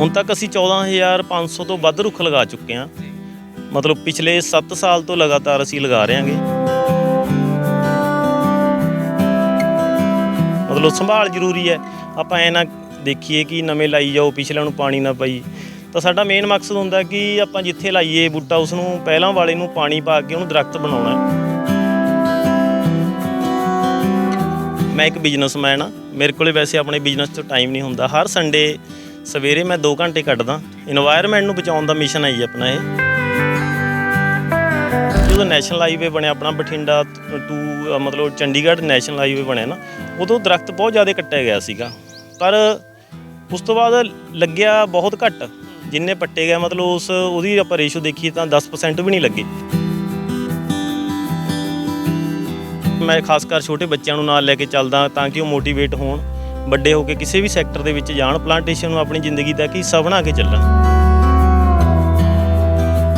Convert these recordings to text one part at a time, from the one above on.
ਹੁਣ ਤੱਕ ਅਸੀਂ 14500 ਤੋਂ ਵੱਧ ਰੁੱਖ ਲਗਾ ਚੁੱਕੇ ਹਾਂ। ਮਤਲਬ ਪਿਛਲੇ 7 ਸਾਲ ਤੋਂ ਲਗਾਤਾਰ ਅਸੀਂ ਲਗਾ ਰਹੇ ਹਾਂਗੇ। ਮਤਲਬ ਸੰਭਾਲ ਜ਼ਰੂਰੀ ਹੈ। ਆਪਾਂ ਐ ਨਾ ਦੇਖੀਏ ਕਿ ਨਵੇਂ ਲਾਈ ਜਾਓ, ਪਿਛਲਿਆਂ ਨੂੰ ਪਾਣੀ ਨਾ ਪਈ। ਤਾਂ ਸਾਡਾ ਮੇਨ ਮਕਸਦ ਹੁੰਦਾ ਕਿ ਆਪਾਂ ਜਿੱਥੇ ਲਾਈਏ ਬੂਟਾ, ਉਸ ਨੂੰ ਪਹਿਲਾਂ ਵਾਲੇ ਨੂੰ ਪਾਣੀ ਪਾ ਕੇ ਉਹਨੂੰ ਦਰਖਤ ਬਣਾਉਣਾ ਹੈ। ਮੈਂ ਇੱਕ ਬਿਜ਼ਨਸਮੈਨ ਆ ਮੇਰੇ ਕੋਲੇ ਵੈਸੇ ਆਪਣੇ ਬਿਜ਼ਨਸ ਤੋਂ ਟਾਈਮ ਨਹੀਂ ਹੁੰਦਾ। ਹਰ ਸੰਡੇ ਸਵੇਰੇ ਮੈਂ 2 ਘੰਟੇ ਕੱਢਦਾ। এনवायरमेंट ਨੂੰ ਬਚਾਉਣ ਦਾ ਮਿਸ਼ਨ ਹੈ ਜੀ ਆਪਣਾ ਇਹ। ਜਦੋਂ ਨੈਸ਼ਨਲ ਹਾਈਵੇ ਬਣਿਆ, ਆਪਣਾ ਬਠਿੰਡਾ ਟੂ ਮਤਲਬ ਚੰਡੀਗੜ੍ਹ ਨੈਸ਼ਨਲ ਹਾਈਵੇ ਬਣਿਆ ਨਾ, ਉਦੋਂ ਦਰਖਤ ਬਹੁਤ ਜ਼ਿਆਦਾ ਕੱਟਿਆ ਗਿਆ ਸੀਗਾ। ਪਰ ਉਸ ਤੋਂ ਬਾਅਦ ਲੱਗਿਆ ਬਹੁਤ ਘੱਟ। ਜਿੰਨੇ ਪੱਟੇ ਗਏ, ਮਤਲਬ ਉਸ ਉਹਦੀ ਆਪਾਂ ਰੇਸ਼ੋ ਦੇਖੀ ਤਾਂ 10% ਵੀ ਨਹੀਂ ਲੱਗੇ। ਮੈਂ ਖਾਸ ਕਰ ਛੋਟੇ ਬੱਚਿਆਂ ਨੂੰ ਨਾਲ ਲੈ ਕੇ ਚੱਲਦਾ ਤਾਂ ਕਿ ਉਹ ਮੋਟੀਵੇਟ ਹੋਣ। ਵੱਡੇ ਹੋ ਕੇ ਕਿਸੇ ਵੀ ਸੈਕਟਰ ਦੇ ਵਿੱਚ ਜਾਣ ਪਲਾਂਟੇਸ਼ਨ ਨੂੰ ਆਪਣੀ ਜ਼ਿੰਦਗੀ ਦਾ ਇੱਕ ਹਿੱਸਾ ਬਣਾ ਕੇ ਚੱਲਣ।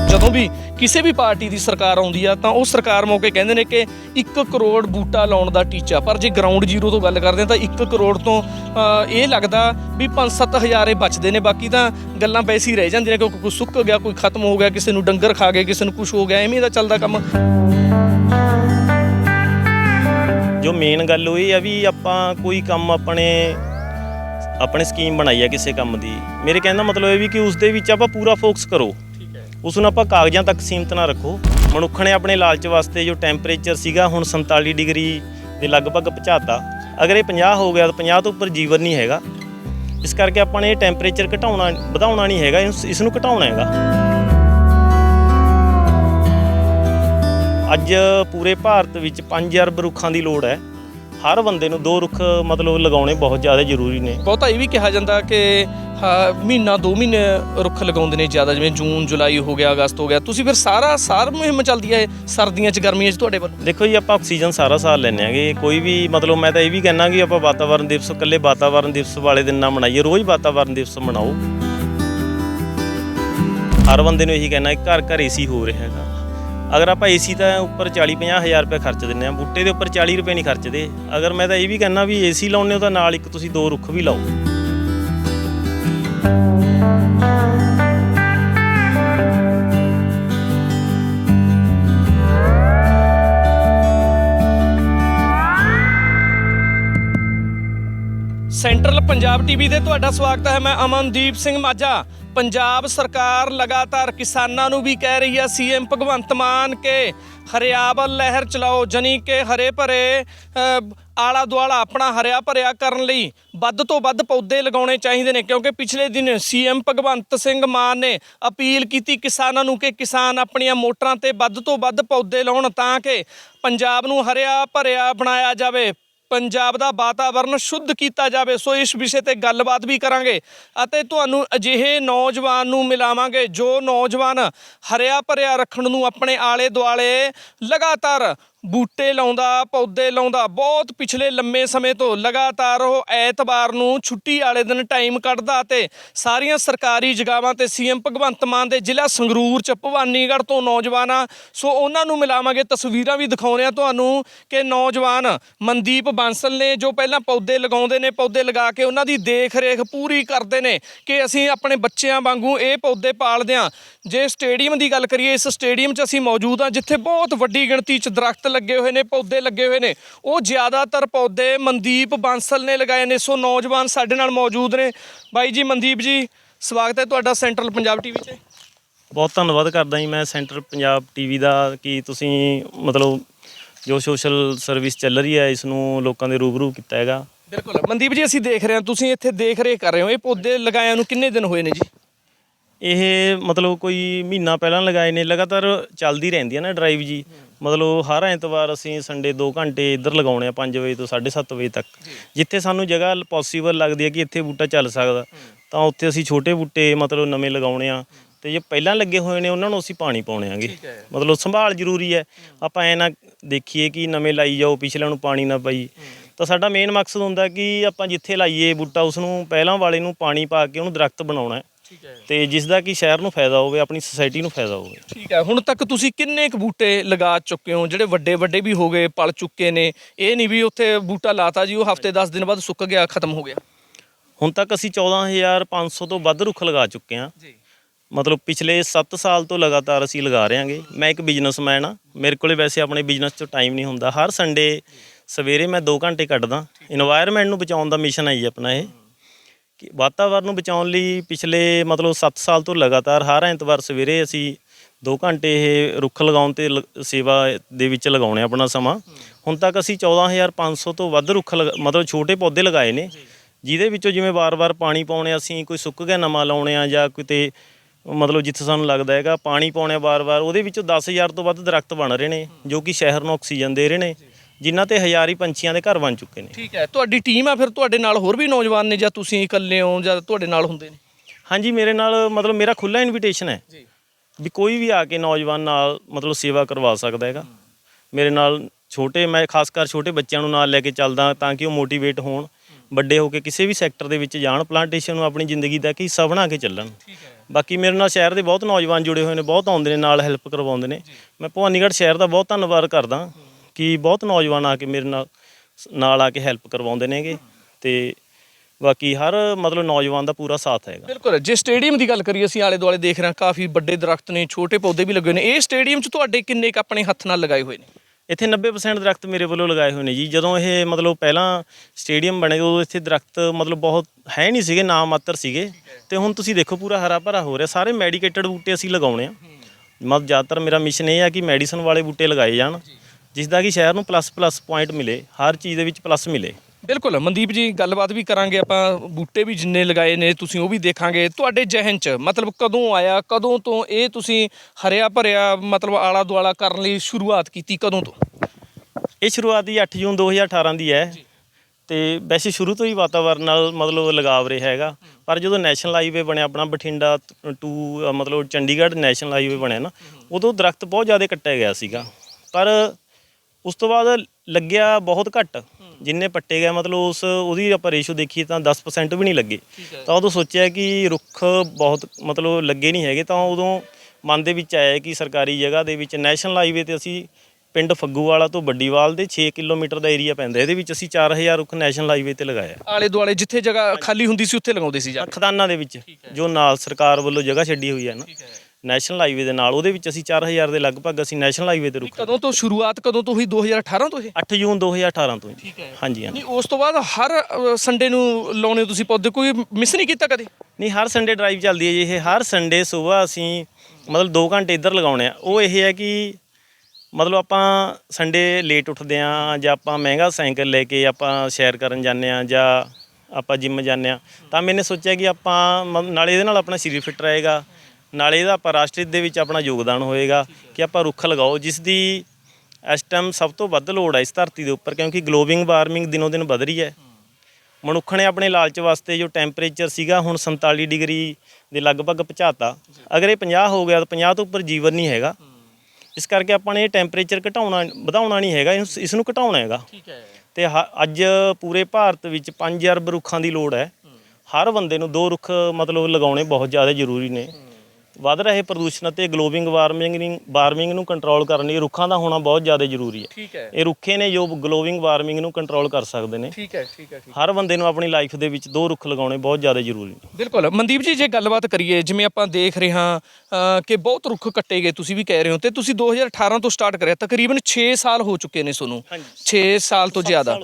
ਜਦੋਂ ਵੀ ਕਿਸੇ ਵੀ ਪਾਰਟੀ ਦੀ ਸਰਕਾਰ ਆਉਂਦੀ ਆ ਤਾਂ ਉਹ ਸਰਕਾਰ ਮੌਕੇ ਕਹਿੰਦੇ ਨੇ ਕਿ 1 ਕਰੋੜ ਬੂਟਾ ਲਾਉਣ ਦਾ ਟੀਚਾ। ਪਰ ਜੇ ਗਰਾਊਂਡ ਜ਼ੀਰੋ ਤੋਂ ਗੱਲ ਕਰਦੇ ਆ ਤਾਂ 1 ਕਰੋੜ ਤੋਂ ਅ, ਇਹ ਲੱਗਦਾ ਵੀ 5-7 ਹਜ਼ਾਰੇ ਬਚਦੇ ਨੇ। ਬਾਕੀ ਤਾਂ ਗੱਲਾਂ ਵੈਸੇ ਰਹਿ ਜਾਂਦੀਆਂ ਨੇ ਕਿਉਂਕਿ ਕੋਈ ਸੁੱਕ ਗਿਆ ਕੋਈ ਖਤਮ ਹੋ ਗਿਆ ਕਿਸੇ ਨੂੰ ਡੰਗਰ ਖਾ ਗਏ ਕਿਸੇ ਨੂੰ ਕੁਝ ਹੋ ਗਿਆ ਐਵੇਂ ਦਾ ਚੱਲਦਾ ਕੰਮ। ਜੋ ਮੇਨ ਗੱਲ ਉਹ ਇਹ ਆ ਵੀ ਆਪਾਂ ਕੋਈ ਕੰਮ ਆਪਣੇ ਆਪਣੇ ਸਕੀਮ ਬਣਾਈ ਆ ਕਿਸੇ ਕੰਮ ਦੀ। ਮੇਰੇ ਕਹਿਣ ਦਾ ਮਤਲਬ ਇਹ ਵੀ ਕਿ ਉਸ ਦੇ ਵਿੱਚ ਆਪਾਂ ਪੂਰਾ ਫੋਕਸ ਕਰੋ। ਠੀਕ ਹੈ। ਉਸ ਨੂੰ ਆਪਾਂ ਕਾਗਜ਼ਾਂ ਤੱਕ ਸੀਮਤ ਨਾ ਰੱਖੋ। ਮਨੁੱਖ ਨੇ ਆਪਣੇ ਲਾਲਚ ਵਾਸਤੇ ਜੋ ਟੈਂਪਰੇਚਰ ਸੀਗਾ ਹੁਣ 47 ਡਿਗਰੀ ਦੇ ਲਗਭਗ ਪਹੁੰਚਾਤਾ। ਅਗਰ ਇਹ 50 ਹੋ ਗਿਆ ਤਾਂ 50 ਤੋਂ ਉੱਪਰ ਜੀਵਨ ਨਹੀਂ ਹੈਗਾ। ਇਸ ਕਰਕੇ ਆਪਾਂ ਨੇ ਇਹ ਟੈਂਪਰੇਚਰ ਘਟਾਉਣਾ ਵਧਾਉਣਾ ਨਹੀਂ ਹੈਗਾ। ਇਸ ਇਸ ਨੂੰ ਘਟਾਉਣਾ ਹੈਗਾ। ਅੱਜ ਪੂਰੇ ਭਾਰਤ ਵਿੱਚ 5 ਅਰਬ ਰੁੱਖਾਂ ਦੀ ਲੋੜ ਹੈ। ਹਰ ਬੰਦੇ ਨੂੰ ਦੋ ਰੁੱਖ ਮਤਲਬ ਲਗਾਉਣੇ ਬਹੁਤ ਜ਼ਿਆਦਾ ਜ਼ਰੂਰੀ ਨੇ। ਬਹੁਤਾ ਇਹ ਵੀ ਕਿਹਾ ਜਾਂਦਾ ਕਿ ਮਹੀਨਾ ਦੋ ਮਹੀਨੇ ਰੁੱਖ ਲਗਾਉਂਦੇ ਨੇ ਜ਼ਿਆਦਾ ਜਿਵੇਂ ਜੂਨ ਜੁਲਾਈ ਹੋ ਗਿਆ ਅਗਸਤ ਹੋ ਗਿਆ। ਤੁਸੀਂ ਫਿਰ ਸਾਰਾ ਸਾਰ ਮੁਹਿੰਮ ਚੱਲਦੀ ਹੈ ਸਰਦੀਆਂ 'ਚ ਗਰਮੀਆਂ 'ਚ ਤੁਹਾਡੇ ਵੱਲ? ਦੇਖੋ ਜੀ ਆਪਾਂ ਆਕਸੀਜਨ ਸਾਰਾ ਸਾਲ ਲੈਂਦੇ ਆਂਗੇ ਕੋਈ ਵੀ ਮਤਲਬ ਮੈਂ ਤਾਂ ਇਹ ਵੀ ਕਹਿਣਾ ਕਿ ਆਪਾਂ ਵਾਤਾਵਰਣ ਦਿਵਸ ਇਕੱਲੇ ਵਾਤਾਵਰਣ ਦਿਵਸ ਵਾਲੇ ਦਿਨ ਨਾ ਮਨਾਈਏ ਰੋਜ਼ ਵਾਤਾਵਰਣ ਦਿਵਸ ਮਨਾਓ। ਹਰ ਬੰਦੇ ਨੂੰ ਇਹੀ ਕਹਿਣਾ ਕਿ ਘਰ ਘਰ ਏਸੀ ਹੋ ਰਿਹਾ ਹੈਗਾ। ਅਗਰ ਆਪਾਂ ਏਸੀ ਤਾਂ ਉੱਪਰ 40 50 ਹਜ਼ਾਰ ਰੁਪਏ ਖਰਚ ਦਿੰਨੇ ਆ ਬੂਟੇ ਦੇ ਉੱਪਰ 40 ਰੁਪਏ ਨਹੀਂ ਖਰਚਦੇ। ਅਗਰ ਮੈਂ ਤਾਂ ਇਹ ਵੀ ਕਹਿਣਾ ਵੀ ਏਸੀ ਲਾਉਣੇ ਹੋ ਤਾਂ ਨਾਲ ਇੱਕ ਤੁਸੀਂ ਦੋ ਰੁੱਖ ਵੀ ਲਾਓ। ਸੈਂਟਰਲ ਪੰਜਾਬ ਟੀਵੀ ਤੇ ਤੁਹਾਡਾ ਸਵਾਗਤ ਹੈ। ਮੈਂ ਅਮਨਦੀਪ ਸਿੰਘ ਮਾਝਾ। ਪੰਜਾਬ ਸਰਕਾਰ ਲਗਾਤਾਰ ਕਿਸਾਨਾਂ ਨੂੰ ਵੀ ਕਹਿ ਰਹੀ ਹੈ, ਸੀਐਮ ਭਗਵੰਤ ਮਾਨ ਕੇ ਹਰਿਆਵਲ ਲਹਿਰ ਚਲਾਓ ਜਨੀ ਕਿ ਹਰੇ ਭਰੇ ਆਲਾ ਦੁਆਲਾ ਆਪਣਾ ਹਰਿਆ ਭਰਿਆ ਕਰਨ ਲਈ ਵੱਧ ਤੋਂ ਵੱਧ ਪੌਦੇ ਲਗਾਉਣੇ ਚਾਹੀਦੇ ਨੇ, ਕਿਉਂਕਿ ਪਿਛਲੇ ਦਿਨ ਸੀਐਮ ਭਗਵੰਤ ਸਿੰਘ ਮਾਨ ਨੇ ਅਪੀਲ ਕੀਤੀ ਕਿਸਾਨਾਂ ਨੂੰ ਕਿ ਕਿਸਾਨ ਆਪਣੀਆਂ ਮੋਟਰਾਂ ਤੇ ਵੱਧ ਤੋਂ ਵੱਧ ਪੌਦੇ ਲਾਉਣ ਤਾਂ ਕਿ ਪੰਜਾਬ ਨੂੰ ਹਰਿਆ ਭਰਿਆ ਬਣਾਇਆ ਜਾਵੇ। ਪੰਜਾਬ ਦਾ ਵਾਤਾਵਰਣ ਸ਼ੁੱਧ ਕੀਤਾ ਜਾਵੇ, ਸੋ ਇਸ ਵਿਸ਼ੇ ਤੇ ਗੱਲਬਾਤ ਵੀ ਕਰਾਂਗੇ ਅਤੇ ਤੁਹਾਨੂੰ ਅਜਿਹੇ ਨੌਜਵਾਨ ਨੂੰ ਮਿਲਾਵਾਂਗੇ ਜੋ ਨੌਜਵਾਨ ਹਰਿਆ ਭਰਿਆ ਰੱਖਣ ਨੂੰ ਆਪਣੇ ਆਲੇ ਦੁਆਲੇ ਲਗਾਤਾਰ ਬੂਟੇ ਲਾਉਂਦਾ, ਪੌਦੇ ਲਾਉਂਦਾ, ਬਹੁਤ ਪਿਛਲੇ ਲੰਮੇ ਸਮੇਂ ਤੋਂ ਲਗਾਤਾਰ ਉਹ ਐਤਵਾਰ ਨੂੰ ਛੁੱਟੀ ਵਾਲੇ ਦਿਨ ਟਾਈਮ ਕੱਢਦਾ ਤੇ ਸਾਰੀਆਂ ਸਰਕਾਰੀ ਜਗਾਵਾਂ ਤੇ ਸੀਐਮ ਭਗਵੰਤ ਮਾਨ ਦੇ ਜ਼ਿਲ੍ਹਾ ਸੰਗਰੂਰ ਚ, ਭਵਾਨੀਗੜ੍ਹ ਤੋਂ ਨੌਜਵਾਨ ਆ। ਸੋ ਉਹਨਾਂ ਨੂੰ ਮਿਲਾਵਾਂਗੇ, ਤਸਵੀਰਾਂ ਵੀ ਦਿਖਾਉਂਦੇ ਆ ਤੁਹਾਨੂੰ ਕਿ ਨੌਜਵਾਨ ਮਨਦੀਪ ਬਾਂਸਲ ਨੇ ਜੋ ਪਹਿਲਾਂ ਪੌਦੇ ਲਗਾਉਂਦੇ ਨੇ, ਪੌਦੇ ਲਗਾ ਕੇ ਉਹਨਾਂ ਦੀ ਦੇਖ ਰੇਖ ਪੂਰੀ ਕਰਦੇ ਨੇ ਕਿ ਅਸੀਂ ਆਪਣੇ ਬੱਚਿਆਂ ਵਾਂਗੂ ਇਹ ਪੌਦੇ ਪਾਲਦੇ ਆ ਜੇ ਸਟੇਡੀਅਮ ਦੀ ਗੱਲ ਕਰੀਏ, ਇਸ ਸਟੇਡੀਅਮ 'ਚ ਅਸੀਂ ਮੌਜੂਦ ਆ ਜਿੱਥੇ ਬਹੁਤ ਵੱਡੀ ਗਿਣਤੀ 'ਚ ਦਰਖਤ ਲੱਗੇ ਹੋਏ ਨੇ ਪੌਦੇ ਲੱਗੇ ਹੋਏ ਨੇ। ਉਹ ਜ਼ਿਆਦਾਤਰ ਪੌਦੇ ਮਨਦੀਪ ਬਾਂਸਲ ਨੇ ਲਗਾਏ ਨੇ। ਸੋ ਨੌਜਵਾਨ ਸਾਡੇ ਨਾਲ ਮੌਜੂਦ ਨੇ। ਬਾਈ ਜੀ ਮਨਦੀਪ ਜੀ ਸਵਾਗਤ ਹੈ ਤੁਹਾਡਾ ਸੈਂਟਰਲ ਪੰਜਾਬ ਟੀਵੀ 'ਚ। ਬਹੁਤ ਧੰਨਵਾਦ ਕਰਦਾ ਜੀ ਮੈਂ ਸੈਂਟਰ ਪੰਜਾਬ ਟੀਵੀ ਦਾ ਕਿ ਤੁਸੀਂ ਮਤਲਬ ਜੋ ਸੋਸ਼ਲ ਸਰਵਿਸ ਚੱਲ ਰਹੀ ਹੈ ਇਸ ਨੂੰ ਲੋਕਾਂ ਦੇ ਰੂਬਰੂ ਕੀਤਾ ਹੈਗਾ। ਬਿਲਕੁਲ। ਮਨਦੀਪ ਜੀ ਅਸੀਂ ਦੇਖ ਰਹੇ ਹਾਂ ਤੁਸੀਂ ਇੱਥੇ ਦੇਖ ਰੇਖ ਕਰ ਰਹੇ ਹੋ। ਇਹ ਪੌਦੇ ਲਗਾਇਆਂ ਨੂੰ ਕਿੰਨੇ ਦਿਨ ਹੋਏ ਨੇ ਜੀ? ਇਹ ਮਤਲਬ ਕੋਈ ਮਹੀਨਾ ਪਹਿਲਾਂ ਲਗਾਏ ਨੇ ਲਗਾਤਾਰ ਚੱਲਦੀ ਰਹਿੰਦੀ ਹੈ ਨਾ ਡਰਾਈਵ ਜੀ। ਮਤਲਬ ਹਰ ਐਤਵਾਰ ਅਸੀਂ ਸੰਡੇ 2 ਘੰਟੇ ਇੱਧਰ ਲਗਾਉਣੇ ਆ 5 ਵਜੇ ਤੋਂ 7:30 ਵਜੇ ਤੱਕ। ਜਿੱਥੇ ਸਾਨੂੰ ਜਗ੍ਹਾ ਪੋਸੀਬਲ ਲੱਗਦੀ ਹੈ ਕਿ ਇੱਥੇ ਬੂਟਾ ਚੱਲ ਸਕਦਾ। ਤਾਂ ਉੱਥੇ ਅਸੀਂ ਛੋਟੇ ਬੂਟੇ ਮਤਲਬ ਨਵੇਂ ਲਗਾਉਣੇ ਆ ਤੇ ਜੇ ਪਹਿਲਾਂ ਲੱਗੇ ਹੋਏ ਨੇ ਉਹਨਾਂ ਨੂੰ ਅਸੀਂ ਪਾਣੀ ਪਾਉਣੇ ਆਂਗੇ। ਮਤਲਬ ਸੰਭਾਲ ਜ਼ਰੂਰੀ ਹੈ। ਆਪਾਂ ਐ ਨਾ ਦੇਖੀਏ ਕਿ ਨਵੇਂ ਲਾਈ ਜਾਓ ਪਿਛਲਿਆਂ ਨੂੰ ਪਾਣੀ ਨਾ ਪਈ। ਤਾਂ ਸਾਡਾ ਮੇਨ ਮਕਸਦ ਹੁੰਦਾ ਕਿ ਆਪਾਂ ਜਿੱਥੇ ਲਾਈਏ ਬੂਟਾ ਉਸ ਨੂੰ ਪਹਿਲਾਂ ਵਾਲੇ ਨੂੰ ਪਾਣੀ ਪਾ ਕੇ ਉਹਨੂੰ ਦਰਖਤ ਬਣਾਉਣਾ ਹੈ। ਠੀਕ ਹੈ। ਤੇ ਜਿਸ ਦਾ ਕਿ ਸ਼ਹਿਰ ਨੂੰ ਫਾਇਦਾ ਹੋਵੇ ਆਪਣੀ ਸੋਸਾਇਟੀ ਨੂੰ ਫਾਇਦਾ ਹੋਵੇ। ਠੀਕ ਹੈ ਹੁਣ ਤੱਕ ਤੁਸੀਂ ਕਿੰਨੇ ਕੁ ਬੂਟੇ ਲਗਾ ਚੁੱਕੇ ਹੋ? ਜਿਹੜੇ ਵੱਡੇ ਵੱਡੇ ਵੀ ਹੋ ਗਏ ਪਲ ਚੁੱਕੇ ਨੇ। ਇਹ ਨਹੀਂ ਵੀ ਉੱਥੇ ਬੂਟਾ ਲਾਤਾ ਜੀ ਉਹ ਹਫ਼ਤੇ 10 ਦਿਨ ਬਾਅਦ ਸੁੱਕ ਗਿਆ ਖਤਮ ਹੋ ਗਿਆ। ਹੁਣ ਤੱਕ ਅਸੀਂ 14500 ਤੋਂ ਵੱਧ ਰੁੱਖ ਲਗਾ ਚੁੱਕੇ ਹਾਂ। ਜੀ। ਮਤਲਬ ਪਿਛਲੇ 7 ਸਾਲ ਤੋਂ ਲਗਾਤਾਰ ਅਸੀਂ ਲਗਾ ਰਹੇ ਹਾਂਗੇ ਮੈਂ ਇੱਕ ਬਿਜ਼ਨਸਮੈਨ ਆ ਮੇਰੇ ਕੋਲੇ ਵੈਸੇ ਆਪਣੇ ਬਿਜ਼ਨਸ 'ਚ ਟਾਈਮ ਨਹੀਂ ਹੁੰਦਾ। ਹਰ ਸੰਡੇ ਸਵੇਰੇ ਮੈਂ 2 ਘੰਟੇ ਕੱਢਦਾ। এনवायरमेंट ਨੂੰ ਬਚਾਉਣ ਦਾ ਮਿਸ਼ਨ ਹੈ ਜੀ ਆਪਣਾ ਇਹ। ਕਿ ਵਾਤਾਵਰਨ ਨੂੰ ਬਚਾਉਣ ਲਈ ਪਿਛਲੇ ਮਤਲਬ 7 ਸਾਲ ਤੋਂ ਲਗਾਤਾਰ ਹਰ ਐਤਵਾਰ ਸਵੇਰੇ ਅਸੀਂ 2 ਘੰਟੇ ਇਹ ਰੁੱਖ ਲਗਾਉਣ ਤੇ ਲ- ਸੇਵਾ ਦੇ ਵਿੱਚ ਲਗਾਉਣੇ ਆਪਣਾ ਸਮਾਂ। ਹੁਣ ਤੱਕ ਅਸੀਂ 14500 ਤੋਂ ਵੱਧ ਰੁੱਖ ਲਗਾ- ਮਤਲਬ ਛੋਟੇ ਪੌਦੇ ਲਗਾਏ ਨੇ ਜਿਹਦੇ ਵਿੱਚੋਂ ਜਿਵੇਂ ਵਾਰ-ਵਾਰ ਪਾਣੀ ਪਾਉਣੇ ਅਸੀਂ ਕੋਈ ਸੁੱਕ ਗਿਆ ਨਵਾਂ ਲਾਉਣੇ ਆ ਜਾਂ ਕਿਤੇ ਮਤਲਬ ਜਿੱਥੇ ਸਾਨੂੰ ਲੱਗਦਾ ਹੈਗਾ ਪਾਣੀ ਪਾਉਣੇ ਵਾਰ-ਵਾਰ ਉਹਦੇ ਵਿੱਚੋਂ 10000 ਤੋਂ ਵੱਧ ਦਰਖਤ ਬਣ ਰਹੇ ਨੇ ਜੋ ਕਿ ਸ਼ਹਿਰ ਨੂੰ ਆਕਸੀਜਨ ਦੇ ਰਹੇ ਨੇ। ਜਿਨ੍ਹਾਂ ਤੇ ਹਜ਼ਾਰੀ ਪੰਛੀਆਂ ਦੇ ਘਰ ਬਣ ਚੁੱਕੇ ਨੇ। ਠੀਕ ਹੈ ਤੁਹਾਡੀ ਟੀਮ ਆ ਫਿਰ ਤੁਹਾਡੇ ਨਾਲ ਹੋਰ ਵੀ ਨੌਜਵਾਨ ਨੇ ਜਾਂ ਤੁਸੀਂ ਇਕੱਲੇ ਹੋ ਜਾਂ ਤੁਹਾਡੇ ਨਾਲ ਹੁੰਦੇ ਨੇ? ਹਾਂਜੀ ਮੇਰੇ ਨਾਲ ਮਤਲਬ ਮੇਰਾ ਖੁੱਲਾ ਇਨਵੀਟੇਸ਼ਨ ਹੈ ਜੀ। ਵੀ ਕੋਈ ਵੀ ਆ ਕੇ ਨੌਜਵਾਨ ਨਾਲ ਮਤਲਬ ਸੇਵਾ ਕਰਵਾ ਸਕਦਾ ਹੈਗਾ। ਮੇਰੇ ਨਾਲ ਛੋਟੇ ਮੈਂ ਖਾਸ ਕਰ ਛੋਟੇ ਬੱਚਿਆਂ ਨੂੰ ਨਾਲ ਲੈ ਕੇ ਚੱਲਦਾ ਤਾਂ ਕਿ ਉਹ ਮੋਟੀਵੇਟ ਹੋਣ। ਵੱਡੇ ਹੋ ਕੇ ਕਿਸੇ ਵੀ ਸੈਕਟਰ ਦੇ ਵਿੱਚ ਜਾਣ ਪਲਾਂਟੇਸ਼ਨ ਨੂੰ ਆਪਣੀ ਜ਼ਿੰਦਗੀ ਦਾ ਇੱਕ ਹਿੱਸਾ ਬਣਾ ਕੇ ਚੱਲਣ। ਠੀਕ ਹੈ। ਬਾਕੀ ਮੇਰੇ ਨਾਲ ਸ਼ਹਿਰ ਦੇ ਬਹੁਤ ਨੌਜਵਾਨ ਜੁੜੇ ਹੋਏ ਨੇ ਬਹੁਤ ਆਉਂਦੇ ਨੇ ਨਾਲ ਹੈਲਪ ਕਰਵਾਉਂਦੇ ਨੇ। ਮੈਂ ਭਵਾਨੀਗੜ੍ਹ ਸ਼ਹਿਰ ਦਾ ਬਹੁਤ ਧੰਨਵਾਦ ਕਰਦਾ। ਕਿ ਬਹੁਤ ਨੌਜਵਾਨ ਆ ਕੇ ਮੇਰੇ ਨਾਲ ਨਾਲ ਆ ਕੇ ਹੈਲਪ ਕਰਵਾਉਂਦੇ ਨੇਗੇ ਤੇ ਬਾਕੀ ਹਰ ਮਤਲਬ ਨੌਜਵਾਨ ਦਾ ਪੂਰਾ ਸਾਥ ਹੈਗਾ। ਬਿਲਕੁਲ ਜੇ ਸਟੇਡੀਅਮ ਦੀ ਗੱਲ ਕਰੀਏ ਅਸੀਂ ਆਲੇ ਦੁਆਲੇ ਦੇਖ ਰਹੇ ਹਾਂ ਕਾਫੀ ਵੱਡੇ ਦਰਖਤ ਨੇ ਛੋਟੇ ਪੌਦੇ ਵੀ ਲੱਗੇ ਹੋਏ ਨੇ। ਇਹ ਸਟੇਡੀਅਮ 'ਚ ਤੁਹਾਡੇ ਕਿੰਨੇ ਕ ਆਪਣੇ ਹੱਥ ਨਾਲ ਲਗਾਏ ਹੋਏ ਨੇ? ਇੱਥੇ 90% ਦਰਖਤ ਮੇਰੇ ਵੱਲੋਂ ਲਗਾਏ ਹੋਏ ਨੇ ਜੀ। ਜਦੋਂ ਇਹ ਮਤਲਬ ਪਹਿਲਾਂ ਸਟੇਡੀਅਮ ਬਣੇ ਉਦੋਂ ਇੱਥੇ ਦਰਖਤ ਮਤਲਬ ਬਹੁਤ ਹੈ ਨਹੀਂ ਸੀਗੇ ਨਾ ਮਾਤਰ ਸੀਗੇ। ਤੇ ਹੁਣ ਤੁਸੀਂ ਦੇਖੋ ਪੂਰਾ ਹਰਾ ਭਰਾ ਹੋ ਰਿਹਾ। ਸਾਰੇ ਮੈਡੀਕੇਟਡ ਬੂਟੇ ਅਸੀਂ ਲਗਾਉਣੇ ਆ। ਮਤਲਬ ਜ਼ਿਆਦਾਤਰ ਮੇਰਾ ਮਿਸ਼ਨ ਇਹ ਆ ਕਿ ਮੈਡੀਸਨ ਵਾਲੇ ਬੂਟੇ ਲਗਾਏ ਜਾਣ। ਜਿਸ ਦਾ ਕਿ ਸ਼ਹਿਰ ਨੂੰ ਪਲੱਸ ਪਲੱਸ ਪੁਆਇੰਟ ਮਿਲੇ ਹਰ ਚੀਜ਼ ਦੇ ਵਿੱਚ ਪਲੱਸ ਮਿਲੇ। ਬਿਲਕੁਲ ਮਨਦੀਪ ਜੀ ਗੱਲਬਾਤ ਵੀ ਕਰਾਂਗੇ ਆਪਾਂ। ਬੂਟੇ ਵੀ ਜਿੰਨੇ ਲਗਾਏ ਨੇ ਤੁਸੀਂ ਉਹ ਵੀ ਦੇਖਾਂਗੇ। ਤੁਹਾਡੇ ਜ਼ਿਹਨ 'ਚ ਮਤਲਬ ਕਦੋਂ ਆਇਆ ਕਦੋਂ ਤੋਂ ਇਹ ਤੁਸੀਂ ਹਰਿਆ ਭਰਿਆ ਮਤਲਬ ਆਲਾ ਦੁਆਲਾ ਕਰਨ ਲਈ ਸ਼ੁਰੂਆਤ ਕੀਤੀ ਕਦੋਂ ਤੋਂ? ਇਹ ਸ਼ੁਰੂਆਤ ਜੀ 8 ਜੂਨ 2018 ਦੀ ਹੈ। ਤੇ ਵੈਸੇ ਸ਼ੁਰੂ ਤੋਂ ਹੀ ਵਾਤਾਵਰਨ ਨਾਲ ਮਤਲਬ ਲਗਾਵ ਰਿਹਾ ਹੈਗਾ। ਪਰ ਜਦੋਂ ਨੈਸ਼ਨਲ ਹਾਈਵੇ ਬਣਿਆ ਆਪਣਾ ਬਠਿੰਡਾ ਟੂ ਮਤਲਬ ਚੰਡੀਗੜ੍ਹ ਨੈਸ਼ਨਲ ਹਾਈਵੇ ਬਣਿਆ ਨਾ ਉਦੋਂ ਦਰਖਤ ਬਹੁਤ ਜ਼ਿਆਦਾ ਕੱਟਿਆ ਗਿਆ ਸੀਗਾ। ਪਰ ਉਸ ਤੋਂ ਬਾਅਦ ਲੱਗਿਆ ਬਹੁਤ ਘੱਟ। ਜਿੰਨੇ ਪੱਟੇ ਗਏ ਮਤਲਬ ਉਸ ਉਹਦੀ ਆਪਾਂ ਰੇਸ਼ੋ ਦੇਖੀਏ ਤਾਂ 10% ਵੀ ਨਹੀਂ ਲੱਗੇ। ਤਾਂ ਉਦੋਂ ਸੋਚਿਆ ਕਿ ਰੁੱਖ ਬਹੁਤ ਮਤਲਬ ਲੱਗੇ ਨਹੀਂ ਹੈਗੇ ਤਾਂ ਉਦੋਂ ਮਨ ਦੇ ਵਿੱਚ ਆਇਆ ਕਿ ਸਰਕਾਰੀ ਜਗ੍ਹਾ ਦੇ ਵਿੱਚ ਨੈਸ਼ਨਲ ਹਾਈਵੇ ਤੇ ਅਸੀਂ ਪਿੰਡ ਫੱਗੂਵਾਲਾ ਤੋਂ ਵੱਡੀਵਾਲ ਦੇ 6 ਕਿਲੋਮੀਟਰ ਦਾ ਏਰੀਆ ਪੈਂਦਾ। ਇਹਦੇ ਵਿੱਚ ਅਸੀਂ 4000 ਰੁੱਖ ਨੈਸ਼ਨਲ ਹਾਈਵੇ ਤੇ ਲਗਾਇਆ। ਆਲੇ ਦੁਆਲੇ ਜਿੱਥੇ ਜਗ੍ਹਾ ਖਾਲੀ ਹੁੰਦੀ ਸੀ ਉੱਥੇ ਲਗਾਉਂਦੇ ਸੀ ਜਾ ਖਦਾਨਾਂ ਦੇ ਵਿੱਚ ਜੋ ਨਾਲ ਸਰਕਾਰ ਵੱਲੋਂ ਜਗ੍ਹਾ ਛੱਡੀ ਹੋਈ ਹੈ ਨਾ। ਨੈਸ਼ਨਲ ਹਾਈਵੇ ਦੇ ਨਾਲ ਉਹਦੇ ਵਿੱਚ ਅਸੀਂ 4000 ਦੇ ਲਗਭਗ ਅਸੀਂ ਨੈਸ਼ਨਲ ਹਾਈਵੇ ਤੇ ਰੁੱਖ ਕਦੋਂ ਤੋਂ ਸ਼ੁਰੂਆਤ ਕਦੋਂ ਤੋਂ ਹੋਈ? 2018 ਤੋਂ ਇਹ? 8 ਜੂਨ 2018 ਤੋਂ। ਠੀਕ ਹੈ। ਹਾਂਜੀ ਹਾਂਜੀ। ਨਹੀਂ ਉਸ ਤੋਂ ਬਾਅਦ ਹਰ ਸੰਡੇ ਨੂੰ ਲਾਉਣੇ ਤੁਸੀਂ ਪੌਦੇ? ਕੋਈ ਮਿਸ ਨਹੀਂ ਕੀਤਾ ਕਦੇ? ਨਹੀਂ ਹਰ ਸੰਡੇ ਡਰਾਈਵ ਚੱਲਦੀ ਹੈ ਜੀ ਇਹ। ਹਰ ਸੰਡੇ ਸਵੇਰ ਅਸੀਂ ਮਤਲਬ 2 ਘੰਟੇ ਇੱਧਰ ਲਗਾਉਣੇ ਆ। ਉਹ ਇਹ ਹੈ ਕਿ ਮਤਲਬ ਆਪਾਂ ਸੰਡੇ ਲੇਟ ਉੱਠਦੇ ਆ ਜਾਂ ਆਪਾਂ ਮਹਿੰਗਾ ਸਾਈਕਲ ਲੈ ਕੇ ਆਪਾਂ ਸੈਰ ਕਰਨ ਜਾਂਦੇ ਆ ਜਾਂ ਆਪਾਂ ਜਿੰਮ ਜਾਂਦੇ ਆ ਤਾਂ ਮੈਨੇ ਸੋਚਿਆ ਕਿ ਆਪਾਂ ਨਾਲੇ ਇਹਦੇ ਨਾਲ ਆਪਣਾ ਸਰੀਰ ਫਿੱਟ ਰਹੇਗਾ। ਨਾਲੇ ਇਹਦਾ ਆਪਾਂ ਰਾਸ਼ਟਰ ਦੇ ਵਿੱਚ ਆਪਣਾ ਯੋਗਦਾਨ ਹੋਏਗਾ ਕਿ ਆਪਾਂ ਰੁੱਖ ਲਗਾਓ ਜਿਸ ਦੀ ਇਸ ਟਾਈਮ ਸਭ ਤੋਂ ਵੱਧ ਲੋੜ ਹੈ ਇਸ ਧਰਤੀ ਦੇ ਉੱਪਰ ਕਿਉਂਕਿ ਗਲੋਬਲ ਵਾਰਮਿੰਗ ਦਿਨੋਂ ਦਿਨ ਵਧ ਰਹੀ ਹੈ। ਮਨੁੱਖ ਨੇ ਆਪਣੇ ਲਾਲਚ ਵਾਸਤੇ ਜੋ ਟੈਂਪਰੇਚਰ ਸੀਗਾ ਹੁਣ 47 ਡਿਗਰੀ ਦੇ ਲਗਭਗ ਪਹੁੰਚਾਤਾ। ਅਗਰ ਇਹ 50 ਹੋ ਗਿਆ ਤਾਂ 50 ਤੋਂ ਉੱਪਰ ਜੀਵਨ ਨਹੀਂ ਹੈਗਾ। ਇਸ ਕਰਕੇ ਆਪਾਂ ਨੇ ਇਹ ਟੈਂਪਰੇਚਰ ਘਟਾਉਣਾ ਵਧਾਉਣਾ ਨਹੀਂ ਹੈਗਾ ਇਸ ਨੂੰ ਘਟਾਉਣਾ ਹੈਗਾ। ਠੀਕ ਹੈ। ਤੇ ਅੱਜ ਪੂਰੇ ਭਾਰਤ ਵਿੱਚ 5 ਅਰਬ ਰੁੱਖਾਂ ਦੀ ਲੋੜ ਹੈ। ਹਰ ਬੰਦੇ ਨੂੰ ਦੋ ਰੁੱਖ ਮਤਲਬ ਲਗਾਉਣੇ ਬਹੁਤ ਜ਼ਿਆਦਾ ਜ਼ਰੂਰੀ ਨੇ। ਵੱਧ ਰਹੇ ਪ੍ਰਦੂਸ਼ਣ ਅਤੇ ਗਲੋਬਲ ਵਾਰਮਿੰਗ ਵਾਰਮਿੰਗ ਨੂੰ ਕੰਟਰੋਲ ਕਰਨ ਲਈ ਰੁੱਖਾਂ ਦਾ ਹੋਣਾ ਬਹੁਤ ਜ਼ਿਆਦਾ ਜ਼ਰੂਰੀ ਹੈ। ਠੀਕ ਹੈ। ਇਹ ਰੁੱਖੇ ਨੇ ਜੋ ਗਲੋਬਲ ਵਾਰਮਿੰਗ ਨੂੰ ਕੰਟਰੋਲ ਕਰ ਸਕਦੇ ਨੇ। ਠੀਕ ਹੈ ਠੀਕ ਹੈ ਹਰ ਬੰਦੇ ਨੂੰ ਆਪਣੀ ਲਾਈਫ ਦੇ ਵਿੱਚ ਦੋ ਰੁੱਖ ਲਗਾਉਣੇ ਬਹੁਤ ਜ਼ਿਆਦਾ ਜ਼ਰੂਰੀ ਨੇ। ਬਿਲਕੁਲ। ਮਨਦੀਪ ਜੀ ਜੇ ਗੱਲਬਾਤ ਕਰੀਏ ਜਿਵੇਂ ਆਪਾਂ ਦੇਖ ਰਹੇ ਹਾਂ ਕਿ ਬਹੁਤ ਰੁੱਖ ਕੱਟੇ ਗਏ ਤੁਸੀਂ ਵੀ ਕਹਿ ਰਹੇ ਹੋ ਤੇ ਤੁਸੀਂ 2018 ਤੋਂ ਸਟਾਰਟ ਕਰਿਆ ਤਕਰੀਬਨ 6 ਸਾਲ ਹੋ ਚੁੱਕੇ ਨੇ ਤੁਹਾਨੂੰ ਹਾਂਜੀ। 6 ਸਾਲ ਤੋਂ ਜ਼ਿਆਦਾ।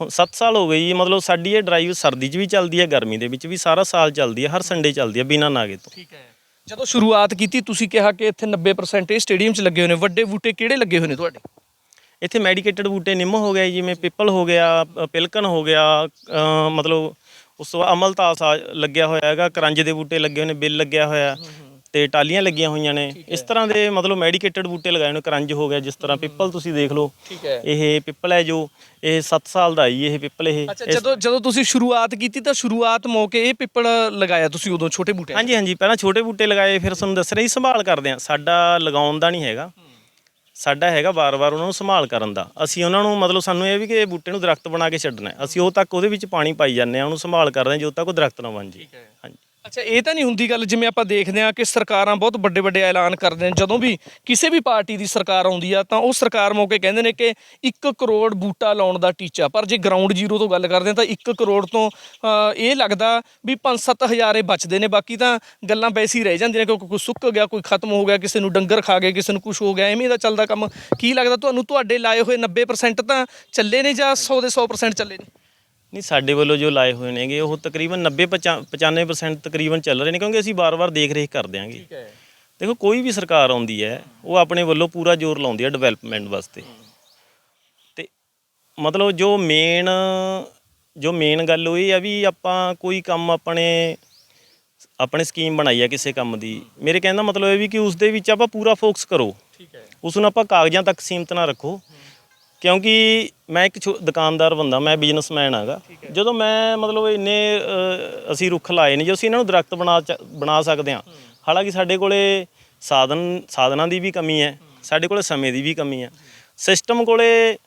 ਹੁਣ 7 ਸਾਲ ਹੋ ਗਏ ਜੀ ਮਤਲਬ ਸਾਡੀ ਇਹ ਡਰਾਈਵ ਸਰਦੀ 'ਚ ਵੀ ਚੱਲਦੀ ਹੈ ਗਰਮੀ ਦੇ ਵਿੱਚ ਵੀ ਸਾਰਾ ਸਾਲ ਚੱਲਦੀ ਹੈ ਹਰ ਸੰਡੇ ਚੱਲਦੀ ਹੈ ਬਿਨਾਂ ਨਾਗੇ ਤੋਂ। ਠੀਕ ਹੈ। ਜਦੋਂ ਸ਼ੁਰੂਆਤ ਕੀਤੀ ਤੁਸੀਂ ਕਿਹਾ ਕਿ ਇੱਥੇ 90% ਇਹ ਸਟੇਡੀਅਮ 'ਚ ਲੱਗੇ ਹੋਏ ਨੇ। ਵੱਡੇ ਬੂਟੇ ਕਿਹੜੇ ਲੱਗੇ ਹੋਏ ਨੇ ਤੁਹਾਡੇ? ਇੱਥੇ ਮੈਡੀਕੇਟਡ ਬੂਟੇ ਨਿੰਮ ਹੋ ਗਿਆ ਜੀ, ਜਿਵੇਂ ਪਿੱਪਲ ਹੋ ਗਿਆ ਪਿਲਕਨ ਹੋ ਗਿਆ ਮਤਲਬ ਉਸ ਤੋਂ ਬਾਅਦ ਅਮਲਤਾਸ ਲੱਗਿਆ ਹੋਇਆ ਹੈਗਾ ਕਰੰਜ ਦੇ ਬੂਟੇ ਲੱਗੇ ਹੋਏ ਨੇ ਬਿੱਲ ਲੱਗਿਆ ਹੋਇਆ। ਤੇ ਟਾਲੀਆਂ ਲੱਗੀਆਂ ਹੋਈਆਂ ਨੇ। ਇਸ ਤਰ੍ਹਾਂ ਦੇ ਮਤਲਬ ਮੈਡੀਕੇਟਡ ਬੂਟੇ ਲਗਾਏ ਨੇ ਕਰੰਜ ਹੋ ਗਿਆ ਜਿਸ ਤਰ੍ਹਾਂ ਪਿੱਪਲ ਤੁਸੀਂ ਦੇਖ ਲਓ। ਠੀਕ ਹੈ। ਇਹ ਪਿੱਪਲ ਹੈ ਜੋ ਇਹ 7 ਸਾਲ ਦਾ ਹੈ ਇਹ ਪਿੱਪਲ ਇਹ। ਅੱਛਾ ਇਸ- ਜਦੋਂ ਜਦੋਂ ਤੁਸੀਂ ਸ਼ੁਰੂਆਤ ਕੀਤੀ ਤਾਂ ਸ਼ੁਰੂਆਤ ਮੌਕੇ ਇਹ ਪਿੱਪਲ ਲਗਾਇਆ ਤੁਸੀਂ ਉਦੋਂ ਛੋਟੇ ਬੂਟੇ? ਹਾਂਜੀ ਹਾਂਜੀ। ਪਹਿਲਾਂ ਛੋਟੇ ਬੂਟੇ ਲਗਾਏ ਫਿਰ ਤੁਹਾਨੂੰ ਦੱਸ ਰਿਹਾ ਸੰਭਾਲ ਕਰਦੇ ਆ ਸਾਡਾ ਲਗਾਉਣ ਦਾ ਨਹੀਂ ਹੈਗਾ। ਸਾਡਾ ਹੈਗਾ ਵਾਰ-ਵਾਰ ਉਹਨਾਂ ਨੂੰ ਸੰਭਾਲ ਕਰਨ ਦਾ। ਅਸੀਂ ਉਹਨਾਂ ਨੂੰ ਮਤਲਬ ਸਾਨੂੰ ਇਹ ਵੀ ਕਿ ਇਹ ਬੂਟੇ ਨੂੰ ਦਰਖਤ ਬਣਾ ਕੇ ਛੱਡਣਾ ਹੈ। ਅਸੀਂ ਉਹ ਤੱਕ ਉਹਦੇ ਵਿੱਚ ਪਾਣੀ ਪਾਈ ਜਾਂਦੇ ਆ ਉਹਨੂੰ ਸੰਭਾਲ ਕਰਦੇ ਆ ਜਦੋਂ ਤੱਕ ਉਹ ਦਰਖਤ ਨਾ ਬਣ ਜੇ ਹਾਂਜੀ। ਅੱਛਾ ਇਹ ਤਾਂ ਨਹੀਂ ਹੁੰਦੀ ਗੱਲ ਜਿਵੇਂ ਆਪਾਂ ਦੇਖਦੇ ਹਾਂ ਕਿ ਸਰਕਾਰਾਂ ਬਹੁਤ ਵੱਡੇ ਵੱਡੇ ਐਲਾਨ ਕਰਦੇ ਨੇ। ਜਦੋਂ ਵੀ ਕਿਸੇ ਵੀ ਪਾਰਟੀ ਦੀ ਸਰਕਾਰ ਆਉਂਦੀ ਆ ਤਾਂ ਉਹ ਸਰਕਾਰ ਮੌਕੇ ਕਹਿੰਦੇ ਨੇ ਕਿ 1 ਕਰੋੜ ਬੂਟਾ ਲਾਉਣ ਦਾ ਟੀਚਾ। ਪਰ ਜੇ ਗਰਾਊਂਡ ਜ਼ੀਰੋ ਤੋਂ ਗੱਲ ਕਰਦੇ ਹਾਂ ਤਾਂ 1 ਕਰੋੜ ਤੋਂ ਅ, ਇਹ ਲੱਗਦਾ ਵੀ 5-7 ਹਜ਼ਾਰੇ ਬਚਦੇ ਨੇ। ਬਾਕੀ ਤਾਂ ਗੱਲਾਂ ਵੈਸੇ ਹੀ ਰਹਿ ਜਾਂਦੀਆਂ ਨੇ ਕਿ ਕੋਈ ਸੁੱਕ ਗਿਆ ਕੋਈ ਖਤਮ ਹੋ ਗਿਆ ਕਿਸੇ ਨੂੰ ਡੰਗਰ ਖਾ ਗਏ ਕਿਸੇ ਨੂੰ ਕੁਝ ਹੋ ਗਿਆ ਐਵੇਂ ਦਾ ਚੱਲਦਾ ਕੰਮ। ਕੀ ਲੱਗਦਾ ਤੁਹਾਨੂੰ? ਤੁਹਾਡੇ ਲਾਏ ਹੋਏ 90% ਤਾਂ ਚੱਲੇ ਨੇ ਜਾਂ 100 ਦੇ 100% ਚੱਲੇ ਨੇ? ਨਹੀਂ ਸਾਡੇ ਵੱਲੋਂ ਜੋ ਲਾਏ ਹੋਏ ਨੇਗੇ ਉਹ ਤਕਰੀਬਨ 90 95% ਤਕਰੀਬਨ ਚੱਲ ਰਹੇ ਨੇ ਕਿਉਂਕਿ ਅਸੀਂ ਬਾਰ-ਬਾਰ ਦੇਖ ਰੇਖ ਕਰਦੇ ਆਂਗੇ। ਦੇਖੋ ਕੋਈ ਵੀ ਸਰਕਾਰ ਆਉਂਦੀ ਹੈ ਉਹ ਆਪਣੇ ਵੱਲੋਂ ਪੂਰਾ ਜ਼ੋਰ ਲਾਉਂਦੀ ਹੈ ਡਿਵੈਲਪਮੈਂਟ ਵਾਸਤੇ। ਤੇ ਮਤਲਬ ਜੋ ਮੇਨ ਜੋ ਮੇਨ ਗੱਲ ਉਹ ਇਹ ਆ ਵੀ ਆਪਾਂ ਕੋਈ ਕੰਮ ਆਪਣੇ ਆਪਣੇ ਸਕੀਮ ਬਣਾਈ ਹੈ ਕਿਸੇ ਕੰਮ ਦੀ। ਮੇਰੇ ਕਹਿਣ ਦਾ ਮਤਲਬ ਇਹ ਵੀ ਕਿ ਉਸ ਦੇ ਵਿੱਚ ਆਪਾਂ ਪੂਰਾ ਫੋਕਸ ਕਰੋ। ਠੀਕ ਹੈ। ਉਸ ਨੂੰ ਆਪਾਂ ਕਾਗਜ਼ਾਂ ਤੱਕ ਸੀਮਤ ਨਾ ਰੱਖੋ। ਕਿਉਂਕਿ ਮੈਂ ਇੱਕ ਛੋ- ਦੁਕਾਨਦਾਰ ਬੰਦਾ ਮੈਂ ਬਿਜ਼ਨਸਮੈਨ ਆਗਾ ਜਦੋਂ ਮੈਂ ਮਤਲਬ ਇੰਨੇ ਅ, ਅਸੀਂ ਰੁੱਖ ਲਾਏ ਨੇ ਜੇ ਅਸੀਂ ਇਹਨਾਂ ਨੂੰ ਦਰਖਤ ਬਣਾ ਚ- ਬਣਾ ਸਕਦੇ ਹਾਂ। ਹਾਲਾਂਕਿ ਸਾਡੇ ਕੋਲੇ ਸਾਧਨ ਸਾਧਨਾਂ ਦੀ ਵੀ ਕਮੀ ਹੈ ਸਾਡੇ ਕੋਲੇ ਸਮੇਂ ਦੀ ਵੀ ਕਮੀ ਹੈ। ਸਿਸਟਮ ਕੋਲੇ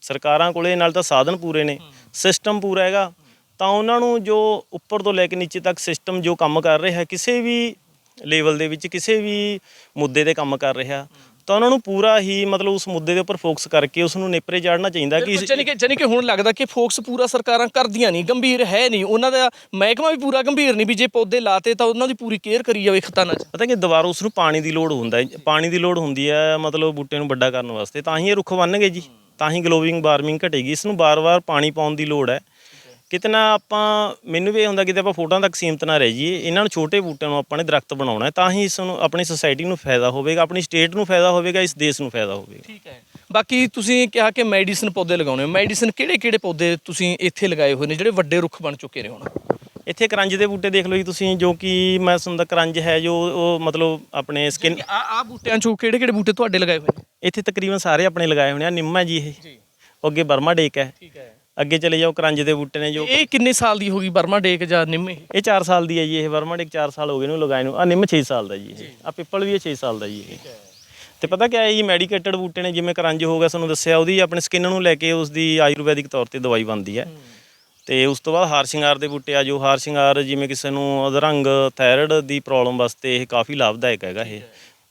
ਸਰਕਾਰਾਂ ਕੋਲੇ ਨਾਲ ਤਾਂ ਸਾਧਨ ਪੂਰੇ ਨੇ। ਸਿਸਟਮ ਪੂਰਾ ਹੈਗਾ। ਤਾਂ ਉਹਨਾਂ ਨੂੰ ਜੋ ਉੱਪਰ ਤੋਂ ਲੈ ਕੇ ਨੀਚੇ ਤੱਕ ਸਿਸਟਮ ਜੋ ਕੰਮ ਕਰ ਰਿਹਾ ਕਿਸੇ ਵੀ ਲੈਵਲ ਦੇ ਵਿੱਚ ਕਿਸੇ ਵੀ ਮੁੱਦੇ ਤੇ ਕੰਮ ਕਰ ਰਿਹਾ ਤਾਂ ਉਹਨਾਂ ਨੂੰ ਪੂਰਾ ਹੀ ਮਤਲਬ ਉਸ ਮੁੱਦੇ ਦੇ ਉੱਪਰ ਫੋਕਸ ਕਰਕੇ ਉਸ ਨੂੰ ਨੇਪਰੇ ਚਾੜਨਾ ਚਾਹੀਦਾ ਕਿ ਜਾਨੀ ਕਿ ਜਾਨੀ ਕਿ ਹੁਣ ਲੱਗਦਾ ਕਿ ਫੋਕਸ ਪੂਰਾ ਸਰਕਾਰਾਂ ਕਰਦੀਆਂ ਨਹੀਂ ਗੰਭੀਰ ਹੈ ਨਹੀਂ। ਉਹਨਾਂ ਦਾ ਮਹਿਕਮਾ ਵੀ ਪੂਰਾ ਗੰਭੀਰ ਨਹੀਂ ਵੀ ਜੇ ਪੌਦੇ ਲਾਤੇ ਤਾਂ ਉਹਨਾਂ ਦੀ ਪੂਰੀ ਕੇਅਰ ਕਰੀ ਜਾਵੇ ਖਤਾਨਾਂ 'ਚ ਪਤਾ ਕਿ ਦੁਬਾਰਾ ਉਸ ਨੂੰ ਪਾਣੀ ਦੀ ਲੋੜ ਹੁੰਦਾ ਹੈ। ਪਾਣੀ ਦੀ ਲੋੜ ਹੁੰਦੀ ਹੈ ਮਤਲਬ ਬੂਟੇ ਨੂੰ ਵੱਡਾ ਕਰਨ ਵਾਸਤੇ। ਤਾਂ ਹੀ ਇਹ ਰੁੱਖ ਬਣਨਗੇ ਜੀ। ਤਾਂ ਹੀ ਗਲੋਬਿੰਗ ਵਾਰਮਿੰਗ ਘਟੇਗੀ। ਇਸ ਨੂੰ ਬਾਰ-ਬਾਰ ਪਾਣੀ ਪਾਉਣ ਦੀ ਲੋੜ ਹੈ। ਕਿਤੇ ਨਾ ਆਪਾਂ ਮੈਨੂੰ ਵੀ ਇਹ ਹੁੰਦਾ ਕਿਤੇ ਆਪਾਂ ਫੋਟੋਆਂ ਤੱਕ ਸੀਮਤ ਨਾ ਰਹਿ ਜਾਈਏ ਇਹਨਾਂ ਨੂੰ ਛੋਟੇ ਬੂਟਿਆਂ ਨੂੰ ਆਪਾਂ ਨੇ ਦਰਖਤ ਬਣਾਉਣਾ ਹੈ ਤਾਂ ਹੀ ਇਸ ਨੂੰ ਆਪਣੀ ਸੋਸਾਇਟੀ ਨੂੰ ਫਾਇਦਾ ਹੋਵੇਗਾ ਆਪਣੀ ਸਟੇਟ ਨੂੰ ਫਾਇਦਾ ਹੋਵੇਗਾ ਇਸ ਦੇਸ਼ ਨੂੰ ਫਾਇਦਾ ਹੋਵੇਗਾ। ਠੀਕ ਹੈ। ਬਾਕੀ ਤੁਸੀਂ ਕਿਹਾ ਕਿ ਮੈਡੀਸਨ ਪੌਦੇ ਲਗਾਉਣੇ ਹੋ ਮੈਡੀਸਨ ਕਿਹੜੇ ਕਿਹੜੇ ਪੌਦੇ ਤੁਸੀਂ ਇੱਥੇ ਲਗਾਏ ਹੋਏ ਨੇ ਜਿਹੜੇ ਵੱਡੇ ਰੁੱਖ ਬਣ ਚੁੱਕੇ ਨੇ ਹੁਣ? ਇੱਥੇ ਕਰੰਜ ਦੇ ਬੂਟੇ ਦੇਖ ਲਓ ਜੀ ਤੁਸੀਂ ਜੋ ਕਿ ਮੈਂ ਸੁਣਦਾ ਕਰੰਜ ਹੈ ਜੋ ਉਹ ਮਤਲਬ ਆਪਣੇ ਸਕਿਨ ਆ ਆ ਬੂਟਿਆਂ 'ਚੋਂ ਕਿਹੜੇ ਕਿਹੜੇ ਬੂਟੇ ਤੁਹਾਡੇ ਲਗਾਏ ਹੋਏ ਨੇ? ਇੱਥੇ ਤਕਰੀਬਨ ਸਾਰੇ ਆਪਣੇ ਲਗਾਏ ਹੋਣੇ ਆ ਨਿੰਮ ਹੈ ਜੀ ਇਹ ਜੀ। ਅੱਗੇ ਬਰਮਾ ਡੇਕ ਹੈ। ਠੀਕ ਹੈ। ਅੱਗੇ ਚਲੇ ਜਾਓ ਕਰੰਜ ਦੇ ਬੂਟੇ ਨੇ ਜੋ ਇਹ ਕਿੰਨੇ ਸਾਲ ਦੀ ਹੋਗੀ ਬਰਮਾ ਡੇਕ ਜਾਂ ਨਿੰਮੇ ਇਹ? 4 ਸਾਲ ਦੀ ਹੈ ਜੀ ਇਹ ਵਰਮਾ ਡੇਕ 4 ਸਾਲ ਹੋ ਗਏ ਨੂੰ ਲਗਾਏ ਨੂੰ। ਆ ਨਿੰਮ 6 ਸਾਲ ਦਾ ਜੀ ਇਹ। ਆ ਪਿੱਪਲ ਵੀ ਇਹ 6 ਸਾਲ ਦਾ ਜੀ ਇਹ। ਤੇ ਪਤਾ ਕਿਆ ਹੈ ਜੀ ਮੈਡੀਕੇਟਡ ਬੂਟੇ ਨੇ ਜਿਵੇਂ ਕਰੰਜ ਹੋ ਗਿਆ ਤੁਹਾਨੂੰ ਦੱਸਿਆ ਉਹਦੀ ਆਪਣੇ ਸਕਿਨ ਨੂੰ ਲੈ ਕੇ ਉਸ ਦੀ ਆਯੁਰਵੈਦਿਕ ਤੌਰ ਤੇ ਦਵਾਈ ਬਣਦੀ ਹੈ। ਤੇ ਉਸ ਤੋਂ ਬਾਅਦ ਹਾਰ ਸ਼ਿੰਗਾਰ ਦੇ ਬੂਟੇ ਆ ਜੋ ਹਾਰ ਸ਼ਿੰਗਾਰ ਜਿਵੇਂ ਕਿਸੇ ਨੂੰ ਅਧਰੰਗ ਥਾਇਰਾਇਡ ਦੀ ਪ੍ਰੋਬਲਮ ਵਾਸਤੇ ਇਹ ਕਾਫੀ ਲਾਭਦਾਇਕ ਹੈਗਾ ਇਹ।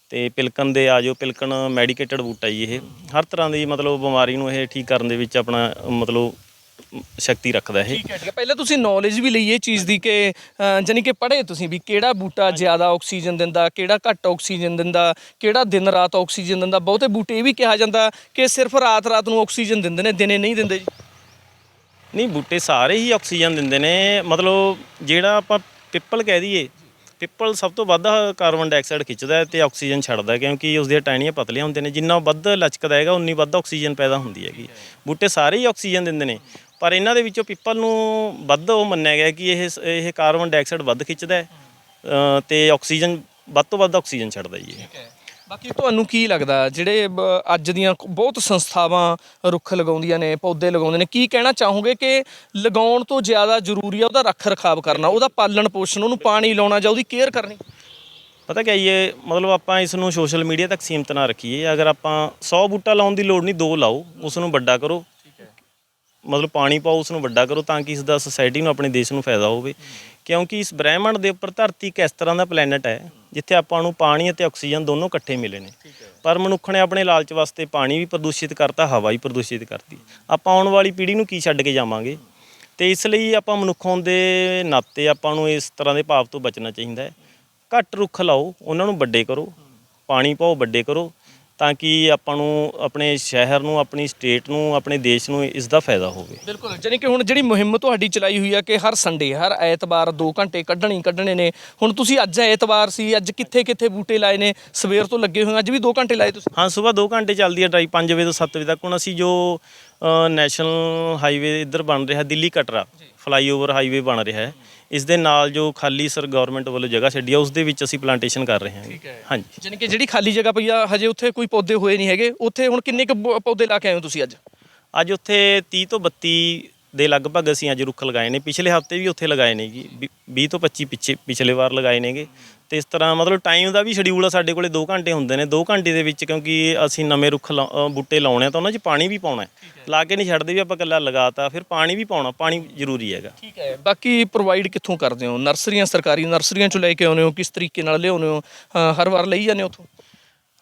ਤੇ ਪਿਲਕਣ ਦੇ ਆ ਜੋ ਪਿਲਕਣ ਮੈਡੀਕੇਟਡ ਬੂਟਾ ਜੀ ਇਹ। ਹਰ ਤਰ੍ਹਾਂ ਦੀ ਮਤਲਬ ਬਿਮਾਰੀ ਨੂੰ ਇਹ ਠੀਕ ਕਰਨ ਦੇ ਵਿੱਚ ਆਪਣਾ ਮਤਲਬ ਸ਼ਕਤੀ ਰੱਖਦਾ ਇਹ। ਠੀਕ ਹੈ ਠੀਕ ਹੈ। ਪਹਿਲਾਂ ਤੁਸੀਂ ਨੌਲੇਜ ਵੀ ਲਈ ਇਹ ਚੀਜ਼ ਦੀ ਕਿ ਜਾਣੀ ਕਿ ਪੜ੍ਹੇ ਤੁਸੀਂ ਵੀ ਕਿਹੜਾ ਬੂਟਾ ਜ਼ਿਆਦਾ ਆਕਸੀਜਨ ਦਿੰਦਾ ਕਿਹੜਾ ਘੱਟ ਆਕਸੀਜਨ ਦਿੰਦਾ ਕਿਹੜਾ ਦਿਨ ਰਾਤ ਆਕਸੀਜਨ ਦਿੰਦਾ। ਬਹੁਤੇ ਬੂਟੇ ਇਹ ਵੀ ਕਿਹਾ ਜਾਂਦਾ ਕਿ ਸਿਰਫ ਰਾਤ ਰਾਤ ਨੂੰ ਆਕਸੀਜਨ ਦਿੰਦੇ ਨੇ ਦਿਨੇ ਨਹੀਂ ਦਿੰਦੇ ਜੀ। ਨਹੀਂ ਬੂਟੇ ਸਾਰੇ ਹੀ ਆਕਸੀਜਨ ਦਿੰਦੇ ਨੇ। ਮਤਲਬ ਜਿਹੜਾ ਆਪਾਂ ਪਿੱਪਲ ਕਹਿ ਦਈਏ ਪਿੱਪਲ ਸਭ ਤੋਂ ਵੱਧ ਕਾਰਬਨ ਡਾਈਆਕਸਾਈਡ ਖਿੱਚਦਾ ਤੇ ਆਕਸੀਜਨ ਛੱਡਦਾ ਕਿਉਂਕਿ ਉਸ ਦੀਆਂ ਟਹਿਣੀਆਂ ਪਤਲੀਆਂ ਹੁੰਦੀਆਂ ਨੇ। ਜਿੰਨਾ ਵੱਧ ਲਚਕਦਾ ਹੈਗਾ ਉਨੀ ਵੱਧ ਆਕਸੀਜਨ ਪੈਦਾ ਹੁੰਦੀ ਹੈਗੀ। ਬੂਟੇ ਸਾਰੇ ਹੀ ਆਕਸੀਜਨ ਦਿੰਦੇ ਨੇ। ਪਰ ਇਹਨਾਂ ਦੇ ਵਿੱਚੋਂ ਪਿੱਪਲ ਨੂੰ ਵੱਧ ਉਹ ਮੰਨਿਆ ਗਿਆ ਕਿ ਇਹ ਇਹ ਕਾਰਬਨ ਡਾਈਆਕਸਾਈਡ ਵੱਧ ਖਿੱਚਦਾ ਹੈ ਤੇ ਆਕਸੀਜਨ ਵੱਧ ਤੋਂ ਵੱਧ ਆਕਸੀਜਨ ਛੱਡਦਾ ਜੀ ਇਹ। ਬਾਕੀ ਤੁਹਾਨੂੰ ਕੀ ਲੱਗਦਾ ਜਿਹੜੇ ਅੱਜ ਦੀਆਂ ਕ- ਬਹੁਤ ਸੰਸਥਾਵਾਂ ਰੁੱਖ ਲਗਾਉਂਦੀਆਂ ਨੇ ਪੌਦੇ ਲਗਾਉਂਦੇ ਨੇ ਕੀ ਕਹਿਣਾ ਚਾਹੋਗੇ ਕਿ ਲਗਾਉਣ ਤੋਂ ਜ਼ਿਆਦਾ ਜ਼ਰੂਰੀ ਆ ਉਹਦਾ ਰੱਖ ਰਖਾਵ ਕਰਨਾ ਉਹਦਾ ਪਾਲਣ ਪੋਸ਼ਣ ਉਹਨੂੰ ਪਾਣੀ ਲਾਉਣਾ ਜਾਂ ਉਹਦੀ ਕੇਅਰ ਕਰਨੀ? ਪਤਾ ਜੀ ਇਹ ਮਤਲਬ ਆਪਾਂ ਇਸ ਨੂੰ ਸੋਸ਼ਲ ਮੀਡੀਆ ਤੱਕ ਸੀਮਤ ਨਾ ਰੱਖੀਏ। ਅਗਰ ਆਪਾਂ 100 ਬੂਟਾ ਲਾਉਣ ਦੀ ਲੋੜ ਨਹੀਂ ਦੋ ਲਾਓ ਉਸ ਨੂੰ ਵੱਡਾ ਕਰੋ। ਮਤਲਬ ਪਾਣੀ ਪਾਓ ਉਸ ਨੂੰ ਵੱਡਾ ਕਰੋ ਤਾਂ ਕਿ ਇਸ ਦਾ ਸੋਸਾਇਟੀ ਨੂੰ ਆਪਣੇ ਦੇਸ਼ ਨੂੰ ਫਾਇਦਾ ਹੋਵੇ। ਕਿਉਂਕਿ ਇਸ ਬ੍ਰਹਿਮੰਡ ਦੇ ਉੱਪਰ ਧਰਤੀ ਇੱਕ ਇਸ ਤਰ੍ਹਾਂ ਦਾ ਪਲੈਨਟ ਹੈ ਜਿੱਥੇ ਆਪਾਂ ਨੂੰ ਪਾਣੀ ਅਤੇ ਆਕਸੀਜਨ ਦੋਨੋਂ ਇਕੱਠੇ ਮਿਲੇ ਨੇ। ਪਰ ਮਨੁੱਖ ਨੇ ਆਪਣੇ ਲਾਲਚ ਵਾਸਤੇ ਪਾਣੀ ਵੀ ਪ੍ਰਦੂਸ਼ਿਤ ਕਰਤਾ ਹਵਾ ਵੀ ਪ੍ਰਦੂਸ਼ਿਤ ਕਰਤੀ। ਆਪਾਂ ਆਉਣ ਵਾਲੀ ਪੀੜ੍ਹੀ ਨੂੰ ਕੀ ਛੱਡ ਕੇ ਜਾਵਾਂਗੇ? ਤੇ ਇਸ ਲਈ ਆਪਾਂ ਮਨੁੱਖ ਹੋਣ ਦੇ ਨਾਤੇ ਆਪਾਂ ਨੂੰ ਇਸ ਤਰ੍ਹਾਂ ਦੇ ਭਾਵ ਤੋਂ ਬਚਣਾ ਚਾਹੀਦਾ ਹੈ। ਘੱਟ ਰੁੱਖ ਲਾਓ ਉਹਨਾਂ ਨੂੰ ਵੱਡੇ ਕਰੋ। ਪਾਣੀ ਪਾਓ ਵੱਡੇ ਕਰੋ। ਤਾਂ ਕਿ ਆਪਾਂ ਨੂੰ ਆਪਣੇ ਸ਼ਹਿਰ ਨੂੰ ਆਪਣੀ ਸਟੇਟ ਨੂੰ ਆਪਣੇ ਦੇਸ਼ ਨੂੰ ਇਸ ਦਾ ਫਾਇਦਾ ਹੋਵੇ। ਬਿਲਕੁਲ ਜਾਣੀ ਕਿ ਹੁਣ ਜਿਹੜੀ ਮੁਹਿੰਮ ਤੁਹਾਡੀ ਚਲਾਈ ਹੋਈ ਆ ਕਿ ਹਰ ਸੰਡੇ ਹਰ ਐਤਵਾਰ 2 ਘੰਟੇ ਕੱਢਣੇ ਕੱਢਣੇ ਨੇ। ਹੁਣ ਤੁਸੀਂ ਅੱਜ ਐਤਵਾਰ ਸੀ ਅੱਜ ਕਿੱਥੇ ਕਿੱਥੇ ਬੂਟੇ ਲਾਏ ਨੇ? ਸਵੇਰ ਤੋਂ ਲੱਗੇ ਹੋਏ ਆ, ਅੱਜ ਵੀ 2 ਘੰਟੇ ਲਾਏ ਤੁਸੀਂ? ਹਾਂ ਸਵੇਰ 2 ਘੰਟੇ ਚੱਲਦੀ ਹੈ ਡਰਾਈਵ 5 ਵਜੇ ਤੋਂ 7 ਵਜੇ ਤੱਕ। ਹੁਣ ਅਸੀਂ ਜੋ ਨੈਸ਼ਨਲ ਹਾਈਵੇ ਇੱਧਰ ਬਣ ਰਿਹਾ ਦਿੱਲੀ ਕਟਰਾ ਫਲਾਈਓਵਰ ਹਾਈਵੇ ਬਣ ਰਿਹਾ ਹੈ। ਇਸ ਦੇ ਨਾਲ ਜੋ ਖਾਲੀ ਸਰ ਗਵਰਨਮੈਂਟ ਵੱਲੋਂ ਜਗ੍ਹਾ ਛੱਡੀ ਆ ਉਸ ਦੇ ਵਿੱਚ ਅਸੀਂ ਪਲਾਂਟੇਸ਼ਨ ਕਰ ਰਹੇ ਹਾਂ ਹੈ। ਹਾਂਜੀ। ਜਾਣੀ ਕਿ ਜਿਹੜੀ ਖਾਲੀ ਜਗ੍ਹਾ ਪਈ ਆ ਹਜੇ ਉੱਥੇ ਕੋਈ ਪੌਦੇ ਹੋਏ ਨਹੀਂ ਹੈਗੇ। ਉੱਥੇ ਹੁਣ ਕਿੰਨੇ ਕੁ ਬ- ਪੌਦੇ ਲਾ ਕੇ ਆਏ ਹੋ ਤੁਸੀਂ ਅੱਜ? ਅੱਜ ਉੱਥੇ 30 ਤੋਂ 32 ਦੇ ਲਗਭਗ ਅਸੀਂ ਅੱਜ ਰੁੱਖ ਲਗਾਏ ਨੇ। ਪਿਛਲੇ ਹਫ਼ਤੇ ਵੀ ਉੱਥੇ ਲਗਾਏ ਨੇ ਜੀ। 20 ਤੋਂ 25 ਪਿੱਛੇ ਪਿਛਲੇ ਵਾਰ ਲਗਾਏ ਨੇਗੇ। ਤੇ ਇਸ ਤਰ੍ਹਾਂ ਮਤਲਬ ਟਾਈਮ ਦਾ ਵੀ ਸ਼ਡਿਊਲ ਆ ਸਾਡੇ ਕੋਲੇ 2 ਘੰਟੇ ਹੁੰਦੇ ਨੇ। 2 ਘੰਟੇ ਦੇ ਵਿੱਚ ਕਿਉਂਕਿ ਅਸੀਂ ਨਵੇਂ ਰੁੱਖ ਲਾ- ਅ, ਬੂਟੇ ਲਾਉਣੇ ਆ ਤਾਂ ਉਹਨਾਂ 'ਚ ਪਾਣੀ ਵੀ ਪਾਉਣਾ ਹੈ। ਲਾ ਕੇ ਨਹੀਂ ਛੱਡਦੇ ਵੀ ਆਪਾਂ ਇਕੱਲਾ ਲਗਾਤਾ ਫਿਰ ਪਾਣੀ ਵੀ ਪਾਉਣਾ ਪਾਣੀ ਜ਼ਰੂਰੀ ਹੈਗਾ। ਠੀਕ ਹੈ। ਬਾਕੀ ਪ੍ਰੋਵਾਈਡ ਕਿੱਥੋਂ ਕਰਦੇ ਹੋ? ਨਰਸਰੀਆਂ ਸਰਕਾਰੀ ਨਰਸਰੀਆਂ ਚੋਂ ਲੈ ਕੇ ਆਉਂਦੇ ਹੋ? ਕਿਸ ਤਰੀਕੇ ਨਾਲ ਲਿਆਉਂਦੇ ਹੋ? ਅ, ਹਰ ਵਾਰ ਲਈ ਜਾਂਦੇ ਹੋ ਉੱਥੋਂ?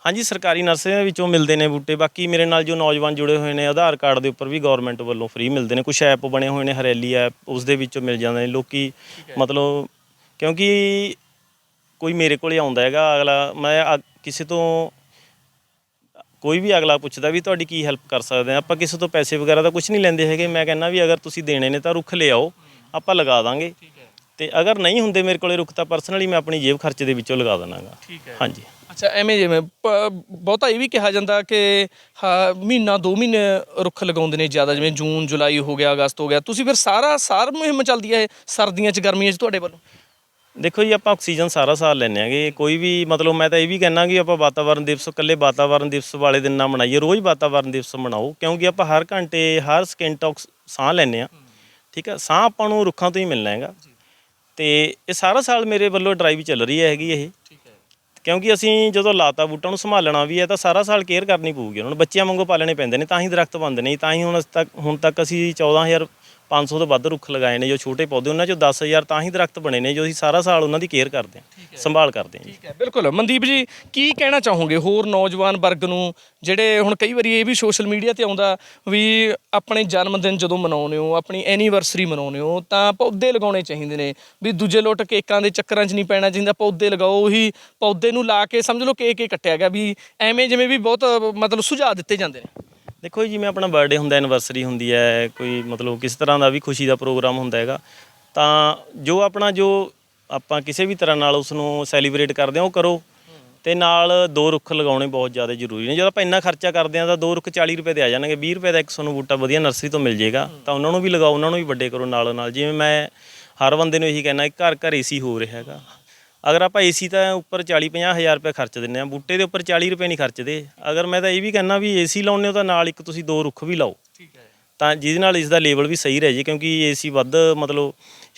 ਹਾਂਜੀ ਸਰਕਾਰੀ ਨਰਸਰੀਆਂ ਵਿੱਚੋਂ ਮਿਲਦੇ ਨੇ ਬੂਟੇ। ਬਾਕੀ ਮੇਰੇ ਨਾਲ ਜੋ ਨੌਜਵਾਨ ਜੁੜੇ ਹੋਏ ਨੇ ਆਧਾਰ ਕਾਰਡ ਦੇ ਉੱਪਰ ਵੀ ਗਵਰਨਮੈਂਟ ਵੱਲੋਂ ਫ੍ਰੀ ਮਿਲਦੇ ਨੇ। ਕੁਝ ਐਪ ਬਣੇ ਹੋਏ ਨੇ ਹਰੇਲੀ ਐਪ ਉਸ ਦੇ ਵਿੱਚੋਂ ਮਿਲ ਜਾਂਦੇ ਨੇ। ਲੋਕੀ ਮਤਲਬ ਕਿਉਂਕਿ ਕੋਈ ਮੇਰੇ ਕੋਲੇ ਆਉਂਦਾ ਹੈਗਾ ਅਗਲਾ ਮੈਂ ਅ- ਕਿਸੇ ਤੋਂ ਕੋਈ ਵੀ ਅਗਲਾ ਪੁੱਛਦਾ ਵੀ ਤੁਹਾਡੀ ਕੀ ਹੈਲਪ ਕਰ ਸਕਦੇ ਆ ਆਪਾਂ ਕਿਸੇ ਤੋਂ ਪੈਸੇ ਵਗੈਰਾ ਦਾ ਕੁਝ ਨਹੀਂ ਲੈਂਦੇ ਹੈਗੇ ਮੈਂ ਕਹਿੰਦਾ ਵੀ ਅਗਰ ਤੁਸੀਂ ਦੇਣੇ ਨੇ ਤਾਂ ਰੁੱਖ ਲੈ ਆਓ ਆਪਾਂ ਲਗਾ ਦਾਂਗੇ। ਤੇ ਅਗਰ ਨਹੀਂ ਹੁੰਦੇ ਮੇਰੇ ਕੋਲੇ ਰੁੱਖ ਤਾਂ ਪਰਸਨਲੀ ਮੈਂ ਆਪਣੀ ਜੇਬ ਖਰਚੇ ਦੇ ਵਿੱਚੋਂ ਲਗਾ ਦੇਣਾਗਾ ਠੀਕ ਹੈ। ਹਾਂਜੀ। ਅੱਛਾ ਐਵੇਂ ਜਿਵੇਂ ਪ- ਬਹੁਤਾ ਇਹ ਵੀ ਕਿਹਾ ਜਾਂਦਾ ਕਿ ਹਾਂ, ਮਹੀਨਾ ਦੋ ਮਹੀਨੇ ਰੁੱਖ ਲਗਾਉਂਦੇ ਨੇ ਜ਼ਿਆਦਾ ਜਿਵੇਂ ਜੂਨ ਜੁਲਾਈ ਹੋ ਗਿਆ ਅਗਸਤ ਹੋ ਗਿਆ ਤੁਸੀਂ ਫਿਰ ਸਾਰਾ ਸਾਰ ਮੁਹਿੰਮ ਚੱਲਦੀ ਹੈ ਇਹ ਸਰਦੀਆਂ 'ਚ ਗਰਮੀਆਂ 'ਚ ਤੁਹਾਡੇ ਵੱਲੋਂ? ਦੇਖੋ ਜੀ ਆਪਾਂ ਆਕਸੀਜਨ ਸਾਰਾ ਸਾਲ ਲੈਂਦੇ ਆਂਗੇ ਕੋਈ ਵੀ ਮਤਲਬ ਮੈਂ ਤਾਂ ਇਹ ਵੀ ਕਹਿਣਾ ਕਿ ਆਪਾਂ ਵਾਤਾਵਰਣ ਦਿਵਸ ਇਕੱਲੇ ਵਾਤਾਵਰਣ ਦਿਵਸ ਵਾਲੇ ਦਿਨ ਨਾ ਮਨਾਈਏ ਰੋਜ਼ ਵਾਤਾਵਰਣ ਦਿਵਸ ਮਨਾਓ ਕਿਉਂਕਿ ਆਪਾਂ ਹਰ ਘੰਟੇ ਹਰ ਸਕਿੰਟ ਆਕਸ ਸਾਹ ਲੈਂਦੇ ਆ ਠੀਕ ਹੈ ਸਾਹ ਆਪਾਂ ਨੂੰ ਰੁੱਖਾਂ ਤੋਂ ਹੀ ਮਿਲਣਾ ਹੈਗਾ ਤੇ ਇਹ ਸਾਰਾ ਸਾਲ ਮੇਰੇ ਵੱਲੋਂ ਡਰਾਈਵ ਚੱਲ ਰਹੀ ਹੈ ਹੈਗੀ ਇਹ। ਠੀਕ ਹੈ। ਕਿਉਂਕਿ ਅਸੀਂ ਜਦੋਂ ਲਾਤਾ ਬੂਟਾਂ ਨੂੰ ਸੰਭਾਲਣਾ ਵੀ ਹੈ ਤਾਂ ਸਾਰਾ ਸਾਲ ਕੇਅਰ ਕਰਨੀ ਪਊਗੀ ਉਹਨਾਂ ਨੂੰ ਬੱਚਿਆਂ ਵਾਂਗੂ ਪਾਲਣੇ ਪੈਂਦੇ ਨੇ ਤਾਂ ਹੀ ਦਰਖਤ ਬਣਦੇ ਨੇ ਤਾਂ ਹੀ ਹੁਣ ਅਸੀਂ ਤੱਕ ਹੁਣ ਤੱਕ ਅਸੀਂ 14500 ਤੋਂ ਵੱਧ ਰੁੱਖ ਲਗਾਏ ਨੇ ਜੋ ਛੋਟੇ ਪੌਦੇ ਉਹਨਾਂ ਚੋਂ 10000 ਤਾਂ ਹੀ ਦਰਖਤ ਬਣੇ ਨੇ ਜੋ ਅਸੀਂ ਸਾਰਾ ਸਾਲ ਉਹਨਾਂ ਦੀ ਕੇਅਰ ਕਰਦੇ ਹਾਂ ਸੰਭਾਲ ਕਰਦੇ ਹਾਂ ਜੀ। ਠੀਕ ਹੈ ਬਿਲਕੁਲ। ਮਨਦੀਪ ਜੀ ਕੀ ਕਹਿਣਾ ਚਾਹੋਗੇ ਹੋਰ ਨੌਜਵਾਨ ਵਰਗ ਨੂੰ ਜਿਹੜੇ ਹੁਣ ਕਈ ਵਾਰੀ ਇਹ ਵੀ ਸੋਸ਼ਲ ਮੀਡੀਆ ਤੇ ਆਉਂਦਾ ਵੀ ਆਪਣੇ ਜਨਮ ਦਿਨ ਜਦੋਂ ਮਨਾਉਂਦੇ ਹੋ ਆਪਣੀ ਐਨੀਵਰਸਰੀ ਮਨਾਉਂਦੇ ਹੋ ਤਾਂ ਪੌਦੇ ਲਗਾਉਣੇ ਚਾਹੀਦੇ ਨੇ। ਵੀ ਦੂਜੇ ਲੁੱਟ ਕੇਕਾਂ ਦੇ ਚੱਕਰਾਂ 'ਚ ਨਹੀਂ ਪੈਣਾ ਚਾਹੀਦਾ ਪੌਦੇ ਲਗਾਓ ਉਹੀ ਪੌਦੇ ਨੂੰ ਲਾ ਕੇ ਸਮਝ ਲਓ ਕੇਕ ਹੀ ਕੱਟਿਆ ਗਿਆ ਵੀ ਐਵੇਂ ਜਿਵੇਂ ਵੀ ਬਹੁਤ ਮਤਲਬ ਸੁਝਾਅ ਦਿੱਤੇ ਜਾਂਦੇ ਨੇ। ਦੇਖੋ ਜੀ, ਜਿਵੇਂ ਆਪਣਾ ਬਰਥਡੇ ਹੁੰਦਾ ਐਨਵਰਸਰੀ ਹੁੰਦੀ ਹੈ, ਕੋਈ ਮਤਲਬ ਕਿਸ ਤਰ੍ਹਾਂ ਦਾ ਵੀ ਖੁਸ਼ੀ ਦਾ ਪ੍ਰੋਗਰਾਮ ਹੁੰਦਾ ਹੈਗਾ, ਤਾਂ ਜੋ ਆਪਣਾ ਜੋ ਆਪਾਂ ਕਿਸੇ ਵੀ ਤਰ੍ਹਾਂ ਨਾਲ ਉਸ ਨੂੰ ਸੈਲੀਬ੍ਰੇਟ ਕਰਦੇ ਹਾਂ, ਉਹ ਕਰੋ। ਤੇ ਨਾਲ ਦੋ ਰੁੱਖ ਲਗਾਉਣੇ ਬਹੁਤ ਜ਼ਿਆਦਾ ਜ਼ਰੂਰੀ ਨੇ। ਜਦੋਂ ਆਪਾਂ ਇੰਨਾ ਖਰਚਾ ਕਰਦੇ ਹਾਂ, ਤਾਂ ਦੋ ਰੁੱਖ 40 ਰੁਪਏ ਦੇ ਆ ਜਾਣਗੇ। 20 ਰੁਪਏ ਦਾ ਇੱਕ ਨੂੰ ਬੂਟਾ ਵਧੀਆ ਨਰਸਰੀ ਤੋਂ ਮਿਲ ਜਾਏਗਾ। ਤਾਂ ਉਹਨਾਂ ਨੂੰ ਵੀ ਲਗਾਓ, ਉਹਨਾਂ ਨੂੰ ਵੀ ਵੱਡੇ ਕਰੋ ਨਾਲ ਨਾਲ ਜਿਵੇਂ ਮੈਂ ਹਰ ਬੰਦੇ ਨੂੰ ਇਹੀ ਕਹਿਣਾ ਕਿ ਘਰ ਘਰ ਏਸੀ ਹੋ ਰਿਹਾ ਹੈਗਾ। ਅਗਰ ਆਪਾਂ ਏਸੀ ਤਾਂ ਉੱਪਰ 40 50 ਹਜ਼ਾਰ ਰੁਪਏ ਖਰਚ ਦਿੰਨੇ ਆ ਬੂਟੇ ਦੇ ਉੱਪਰ 40 ਰੁਪਏ ਨਹੀਂ ਖਰਚਦੇ। ਅਗਰ ਮੈਂ ਤਾਂ ਇਹ ਵੀ ਕਹਿਣਾ ਵੀ ਏਸੀ ਲਾਉਣੇ ਹੋ ਤਾਂ ਨਾਲ ਇੱਕ ਤੁਸੀਂ ਦੋ ਰੁੱਖ ਵੀ ਲਾਓ। ਠੀਕ ਹੈ। ਤਾਂ ਜਿਹਦੇ ਨਾਲ ਇਸ ਦਾ ਲੇਵਲ ਵੀ ਸਹੀ ਰਹਿ ਜੇ ਕਿਉਂਕਿ ਏਸੀ ਵੱਧ ਮਤਲਬ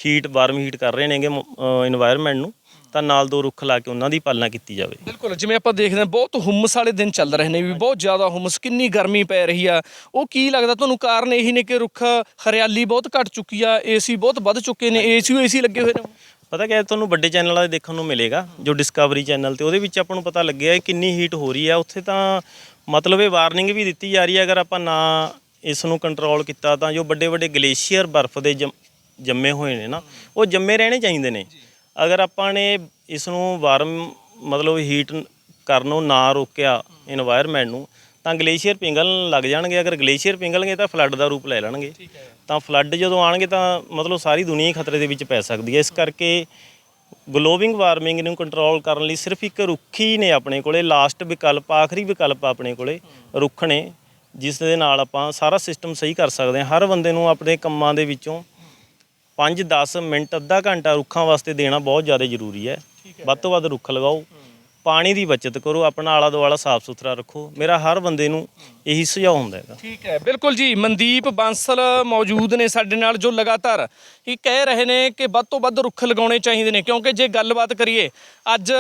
ਹੀਟ ਵਾਰਮ ਹੀਟ ਕਰ ਰਹੇ ਨੇਗੇ এনवायरमेंट ਨੂੰ ਤਾਂ ਨਾਲ ਦੋ ਰੁੱਖ ਲਾ ਕੇ ਉਹਨਾਂ ਦੀ ਪਾਲਣਾ ਕੀਤੀ ਜਾਵੇ। ਬਿਲਕੁਲ ਜਿਵੇਂ ਆਪਾਂ ਦੇਖਦੇ ਹਾਂ ਬਹੁਤ ਹੁੰਮਸ ਵਾਲੇ ਦਿਨ ਚੱਲ ਰਹੇ ਨੇ ਵੀ ਬਹੁਤ ਜ਼ਿਆਦਾ ਹੁੰਮਸ ਕਿੰਨੀ ਗਰਮੀ ਪੈ ਰਹੀ ਆ। ਉਹ ਕੀ ਲੱਗਦਾ ਤੁਹਾਨੂੰ ਕਾਰਨ ਇਹੀ ਨੇ ਕਿ ਰੁੱਖ ਹਰਿਆਲੀ ਬਹੁਤ ਘਟ ਚੁੱਕੀ ਆ ਏਸੀ ਬਹੁਤ ਵੱਧ ਚੁੱਕੇ ਨੇ ਏਸੀ ਏਸੀ ਲੱਗੇ ਹੋਏ ਨੇ। ਪਤਾ ਕਿ ਤੁਹਾਨੂੰ ਵੱਡੇ ਚੈਨਲ ਵਾਲੇ ਦੇਖਣ ਨੂੰ ਮਿਲੇਗਾ, ਜੋ ਡਿਸਕਵਰੀ ਚੈਨਲ ਤੇ, ਉਹਦੇ ਵਿੱਚ ਆਪਾਂ ਨੂੰ ਪਤਾ ਲੱਗਿਆ ਕਿ ਕਿੰਨੀ ਹੀਟ ਹੋ ਰਹੀ ਹੈ ਉੱਥੇ ਤਾਂ ਮਤਲਬ ਇਹ ਵਾਰਨਿੰਗ ਵੀ ਦਿੱਤੀ ਜਾ ਰਹੀ ਹੈ ਅਗਰ ਆਪਾਂ ਨਾ ਇਸ ਨੂੰ ਕੰਟਰੋਲ ਕੀਤਾ, ਤਾਂ ਜੋ ਵੱਡੇ ਵੱਡੇ ਗਲੇਸ਼ੀਅਰ ਬਰਫ਼ ਦੇ ਜੰਮੇ ਹੋਏ ਨੇ ਨਾ, ਉਹ ਜੰਮੇ ਰਹਿਣੇ ਚਾਹੀਦੇ ਨੇ। ਅਗਰ ਆਪਾਂ ਨੇ ਇਸ ਨੂੰ ਵਾਰਮ ਮਤਲਬ ਹੀਟ ਕਰਨੋਂ ਨਾ ਰੋਕਿਆ এনवायरमेंट ਨੂੰ ਤਾਂ ਗਲੇਸ਼ੀਅਰ ਪਿੰਗਲਣ ਲੱਗ ਜਾਣਗੇ ਅਗਰ ਗਲੇਸ਼ੀਅਰ ਪਿੰਗਲਣਗੇ ਤਾਂ ਫਲੱਡ ਦਾ ਰੂਪ ਲੈ ਲੈਣਗੇ। ਤਾਂ ਫਲੱਡ ਜਦੋਂ ਆਣਗੇ ਤਾਂ ਮਤਲਬ ਸਾਰੀ ਦੁਨੀਆ ਹੀ ਖਤਰੇ ਦੇ ਵਿੱਚ ਪੈ ਸਕਦੀ ਹੈ। ਇਸ ਕਰਕੇ ਗਲੋਬਿੰਗ ਵਾਰਮਿੰਗ ਨੂੰ ਕੰਟਰੋਲ ਕਰਨ ਲਈ ਸਿਰਫ ਇੱਕ ਰੁੱਖ ਹੀ ਨੇ ਆਪਣੇ ਕੋਲੇ ਲਾਸਟ ਵਿਕਲਪ ਆਖਰੀ ਵਿਕਲਪ ਆਪਣੇ ਕੋਲੇ ਰੁੱਖ ਨੇ ਜਿਸ ਦੇ ਨਾਲ ਆਪਾਂ ਸਾਰਾ ਸਿਸਟਮ ਸਹੀ ਕਰ ਸਕਦੇ ਹਾਂ। ਹਰ ਬੰਦੇ ਨੂੰ ਆਪਣੇ ਕੰਮਾਂ ਦੇ ਵਿੱਚੋਂ 5-10 ਮਿੰਟ ਅੱਧਾ ਘੰਟਾ ਰੁੱਖਾਂ ਵਾਸਤੇ ਦੇਣਾ ਬਹੁਤ ਜ਼ਿਆਦਾ ਜ਼ਰੂਰੀ ਹੈ। ਵੱਧ ਤੋਂ ਵੱਧ ਰੁੱਖ ਲਗਾਓ। ਪਾਣੀ ਦੀ ਬਚਤ ਕਰੋ, ਆਪਣਾ ਆਲਾ ਦੁਆਲਾ ਸਾਫ਼ ਸੁਥਰਾ ਰੱਖੋ। ਮੇਰਾ ਹਰ ਬੰਦੇ ਨੂੰ ਇਹੀ ਸੁਝਾਅ ਹੁੰਦਾ ਹੈਗਾ। ਠੀਕ ਹੈ, ਬਿਲਕੁਲ ਜੀ। ਮਨਦੀਪ ਬਾਂਸਲ ਮੌਜੂਦ ਨੇ ਸਾਡੇ ਨਾਲ, ਜੋ ਲਗਾਤਾਰ ਇਹ ਕਹਿ ਰਹੇ ਨੇ ਕਿ ਵੱਧ ਤੋਂ ਵੱਧ ਰੁੱਖ ਲਗਾਉਣੇ ਚਾਹੀਦੇ ਨੇ। ਕਿਉਂਕਿ ਜੇ ਗੱਲਬਾਤ ਕਰੀਏ, ਅੱਜ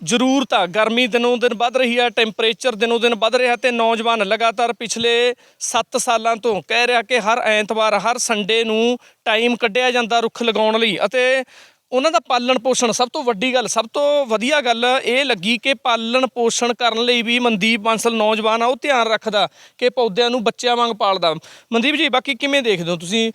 ਜ਼ਰੂਰਤ ਆ ਗਰਮੀ ਦਿਨੋਂ ਦਿਨ ਵੱਧ ਰਹੀ ਆ, ਟੈਂਪਰੇਚਰ ਦਿਨੋਂ ਦਿਨ ਵੱਧ ਰਿਹਾ ਤੇ ਨੌਜਵਾਨ ਲਗਾਤਾਰ ਪਿਛਲੇ 7 ਸਾਲਾਂ ਤੋਂ ਕਹਿ ਰਿਹਾ ਕਿ ਹਰ ਐਤਵਾਰ, ਹਰ ਸੰਡੇ ਨੂੰ ਟਾਈਮ ਕੱਢਿਆ ਜਾਂਦਾ ਰੁੱਖ ਲਗਾਉਣ ਲਈ ਅਤੇ ਉਹਨਾਂ ਦਾ ਪਾਲਣ ਪੋਸ਼ਣ ਸਭ ਤੋਂ ਵੱਡੀ ਗੱਲ, ਸਭ ਤੋਂ ਵਧੀਆ ਗੱਲ ਇਹ ਲੱਗੀ ਕਿ ਪਾਲਣ ਪੋਸ਼ਣ ਕਰਨ ਲਈ ਵੀ ਮਨਦੀਪ ਬਾਂਸਲ ਨੌਜਵਾਨ ਆ, ਉਹ ਧਿਆਨ ਰੱਖਦਾ ਕਿ ਪੌਦਿਆਂ ਨੂੰ ਬੱਚਿਆਂ ਵਾਂਗ ਪਾਲਦਾ। ਮਨਦੀਪ ਜੀ, ਬਾਕੀ ਕਿਵੇਂ ਦੇਖਦੇ ਹੋ ਤੁਸੀਂ?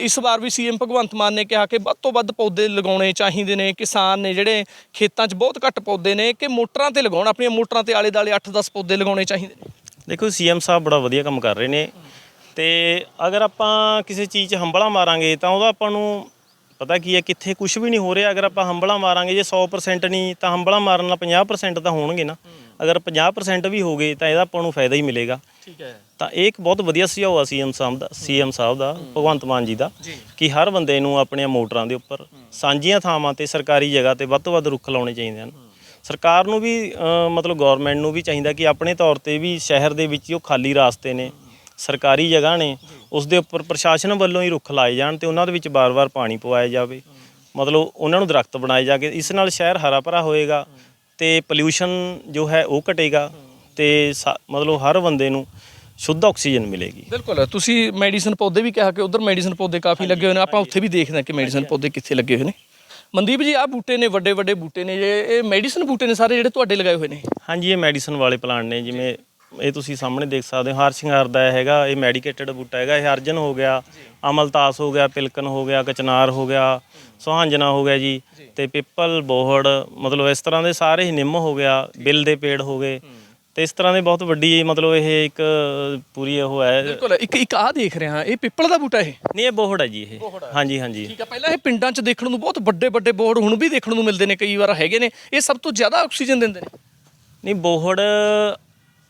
ਇਸ ਵਾਰ ਵੀ ਸੀਐਮ ਭਗਵੰਤ ਮਾਨ ਨੇ ਕਿਹਾ ਕਿ ਵੱਧ ਤੋਂ ਵੱਧ ਪੌਦੇ ਲਗਾਉਣੇ ਚਾਹੀਦੇ ਨੇ, ਕਿਸਾਨ ਨੇ ਜਿਹੜੇ ਖੇਤਾਂ 'ਚ ਬਹੁਤ ਘੱਟ ਪੌਦੇ ਨੇ, ਕਿ ਮੋਟਰਾਂ ਤੇ ਲਗਾਉਣ, ਆਪਣੀਆਂ ਮੋਟਰਾਂ ਤੇ ਆਲੇ ਦਾਲੇ 8-10 ਪੌਦੇ ਲਗਾਉਣੇ ਚਾਹੀਦੇ ਨੇ? ਦੇਖੋ, ਸੀਐਮ ਸਾਹਿਬ ਬੜਾ ਵਧੀਆ ਕੰਮ ਕਰ ਰਹੇ ਨੇ ਤੇ ਅਗਰ ਆਪਾਂ ਕਿਸੇ ਚੀਜ਼ 'ਚ ਹੰਬਲਾ ਮਾਰਾਂਗੇ ਤਾਂ ਉਹਦਾ ਆਪਾਂ ਨੂੰ ਪਤਾ ਕੀ ਹੈ ਕਿੱਥੇ ਕੁਝ ਵੀ ਨਹੀਂ ਹੋ ਰਿਹਾ ਅਗਰ ਆਪਾਂ ਹੰਬਲਾ ਮਾਰਾਂਗੇ ਜੇ 100% ਨਹੀਂ ਤਾਂ ਹੰਬਲਾ ਮਾਰਨ ਨਾਲ 50% ਤਾਂ ਹੋਣਗੇ ਨਾ। ਅਗਰ 50% ਵੀ ਹੋ ਗਏ ਤਾਂ ਇਹਦਾ ਆਪਾਂ ਨੂੰ ਫਾਇਦਾ ਹੀ ਮਿਲੇਗਾ। ਠੀਕ ਹੈ। ਤਾਂ ਇਹ ਇੱਕ ਬਹੁਤ ਵਧੀਆ ਸੁਝਾਅ ਆ ਸੀਐਮ ਸਾਹਿਬ ਦਾ ਸੀਐਮ ਸਾਹਿਬ ਦਾ ਭਗਵੰਤ ਮਾਨ ਜੀ ਦਾ ਕਿ ਹਰ ਬੰਦੇ ਨੂੰ ਆਪਣੀਆਂ ਮੋਟਰਾਂ ਦੇ ਉੱਪਰ ਸਾਂਝੀਆਂ ਥਾਵਾਂ ਤੇ ਸਰਕਾਰੀ ਜਗ੍ਹਾ ਤੇ ਵੱਧ ਤੋਂ ਵੱਧ ਰੁੱਖ ਲਾਉਣੇ ਚਾਹੀਦੇ ਹਨ। ਸਰਕਾਰ ਨੂੰ ਵੀ ਮਤਲਬ ਗਵਰਨਮੈਂਟ ਨੂੰ ਵੀ ਚਾਹੀਦਾ ਕਿ ਆਪਣੇ ਤੌਰ ਤੇ ਵੀ ਸ਼ਹਿਰ ਦੇ ਵਿੱਚ ਜੋ ਖਾਲੀ ਰਾਸਤੇ ਨੇ ਸਰਕਾਰੀ ਜਗ੍ਹਾ ਨੇ ਉਸ ਦੇ ਉੱਪਰ ਪ੍ਰਸ਼ਾਸਨ ਵੱਲੋਂ ਹੀ ਰੁੱਖ ਲਾਏ ਜਾਣ ਤੇ ਉਹਨਾਂ ਦੇ ਵਿੱਚ ਬਾਰ-ਬਾਰ ਪਾਣੀ ਪਵਾਇਆ ਜਾਵੇ। ਮਤਲਬ ਉਹਨਾਂ ਨੂੰ ਦਰਖਤ ਬਣਾਏ ਜਾ ਕੇ ਇਸ ਨਾਲ ਸ਼ਹਿਰ ਹਰਾ ਭਰਾ ਹੋਏਗਾ ਤੇ ਪੋਲਿਊਸ਼ਨ ਜੋ ਹੈ ਉਹ ਘਟੇਗਾ ਤੇ ਮਤਲਬ ਹਰ ਬੰਦੇ ਨੂੰ ਸ਼ੁੱਧ ਆਕਸੀਜਨ ਮਿਲੇਗੀ। ਬਿਲਕੁਲ ਤੁਸੀਂ ਮੈਡੀਸਨ ਪੌਦੇ ਵੀ ਕਿਹਾ ਕਿ ਉਧਰ ਮੈਡੀਸਨ ਪੌਦੇ ਕਾਫੀ ਲੱਗੇ ਹੋਏ ਨੇ ਆਪਾਂ ਉੱਥੇ ਵੀ ਦੇਖਦੇ ਹਾਂ ਕਿ ਮੈਡੀਸਨ ਪੌਦੇ ਕਿੱਥੇ ਲੱਗੇ ਹੋਏ ਨੇ। ਮਨਦੀਪ ਜੀ ਆਹ ਬੂਟੇ ਨੇ ਵੱਡੇ ਵੱਡੇ ਬੂਟੇ ਨੇ ਇਹ ਮੈਡੀਸਨ ਬੂਟੇ ਨੇ ਸਾਰੇ ਜਿਹੜੇ ਤੁਹਾਡੇ ਲਗਾਏ ਹੋਏ ਨੇ? ਹਾਂਜੀ ਇਹ ਮੈਡੀਸਨ ਵਾਲੇ ਪਲਾਂਟ ਨੇ ਜਿਵੇਂ ਇਹ ਤੁਸੀਂ ਸਾਹਮਣੇ ਦੇਖ ਸਕਦੇ ਹੋ ਹਾਰ ਸ਼ਿੰਗਾਰ ਦਾ ਇਹ ਹੈਗਾ ਇਹ ਮੈਡੀਕੇਟਡ ਬੂਟਾ ਹੈਗਾ ਇਹ ਅਰਜਨ ਹੋ ਗਿਆ ਅਮਲਤਾਸ ਹੋ ਗਿਆ ਪਿਲਕਨ ਹੋ ਗਿਆ ਕਚਨਾਰ ਹੋ ਗਿਆ ਸੁਹਾਂਜਣਾ ਹੋ ਗਿਆ ਜੀ ਤੇ ਪਿੱਪਲ ਬੋਹੜ ਮਤਲਬ ਇਸ ਤਰ੍ਹਾਂ ਦੇ ਸਾਰੇ ਹੀ ਨਿੰਮ ਹੋ ਗਿਆ ਬਿੱਲ ਦੇ ਪੇੜ ਹੋ ਗਏ। ਤੇ ਇਸ ਤਰ੍ਹਾਂ ਦੇ ਬਹੁਤ ਵੱਡੀ ਮਤਲਬ ਇਹ ਇੱਕ ਪੂਰੀ ਉਹ ਹੈ। ਬਿਲਕੁਲ ਇੱਕ ਇੱਕ ਆਹ ਦੇਖ ਰਿਹਾ ਇਹ ਪਿੱਪਲ ਦਾ ਬੂਟਾ ਇਹ? ਨਹੀਂ ਇਹ ਬੋਹੜ ਹੈ ਜੀ ਇਹ। ਹਾਂਜੀ ਹਾਂਜੀ। ਠੀਕ ਆ ਪਹਿਲਾਂ ਇਹ ਪਿੰਡਾਂ 'ਚ ਦੇਖਣ ਨੂੰ ਬਹੁਤ ਵੱਡੇ ਵੱਡੇ ਬੋਰਡ ਹੁਣ ਵੀ ਦੇਖਣ ਨੂੰ ਮਿਲਦੇ ਨੇ ਕਈ ਵਾਰ ਹੈਗੇ ਨੇ ਇਹ ਸਭ ਤੋਂ ਜ਼ਿਆਦਾ ਆਕਸੀਜਨ ਦਿੰਦੇ ਨੇ। ਨਹੀਂ ਬੋਹੜ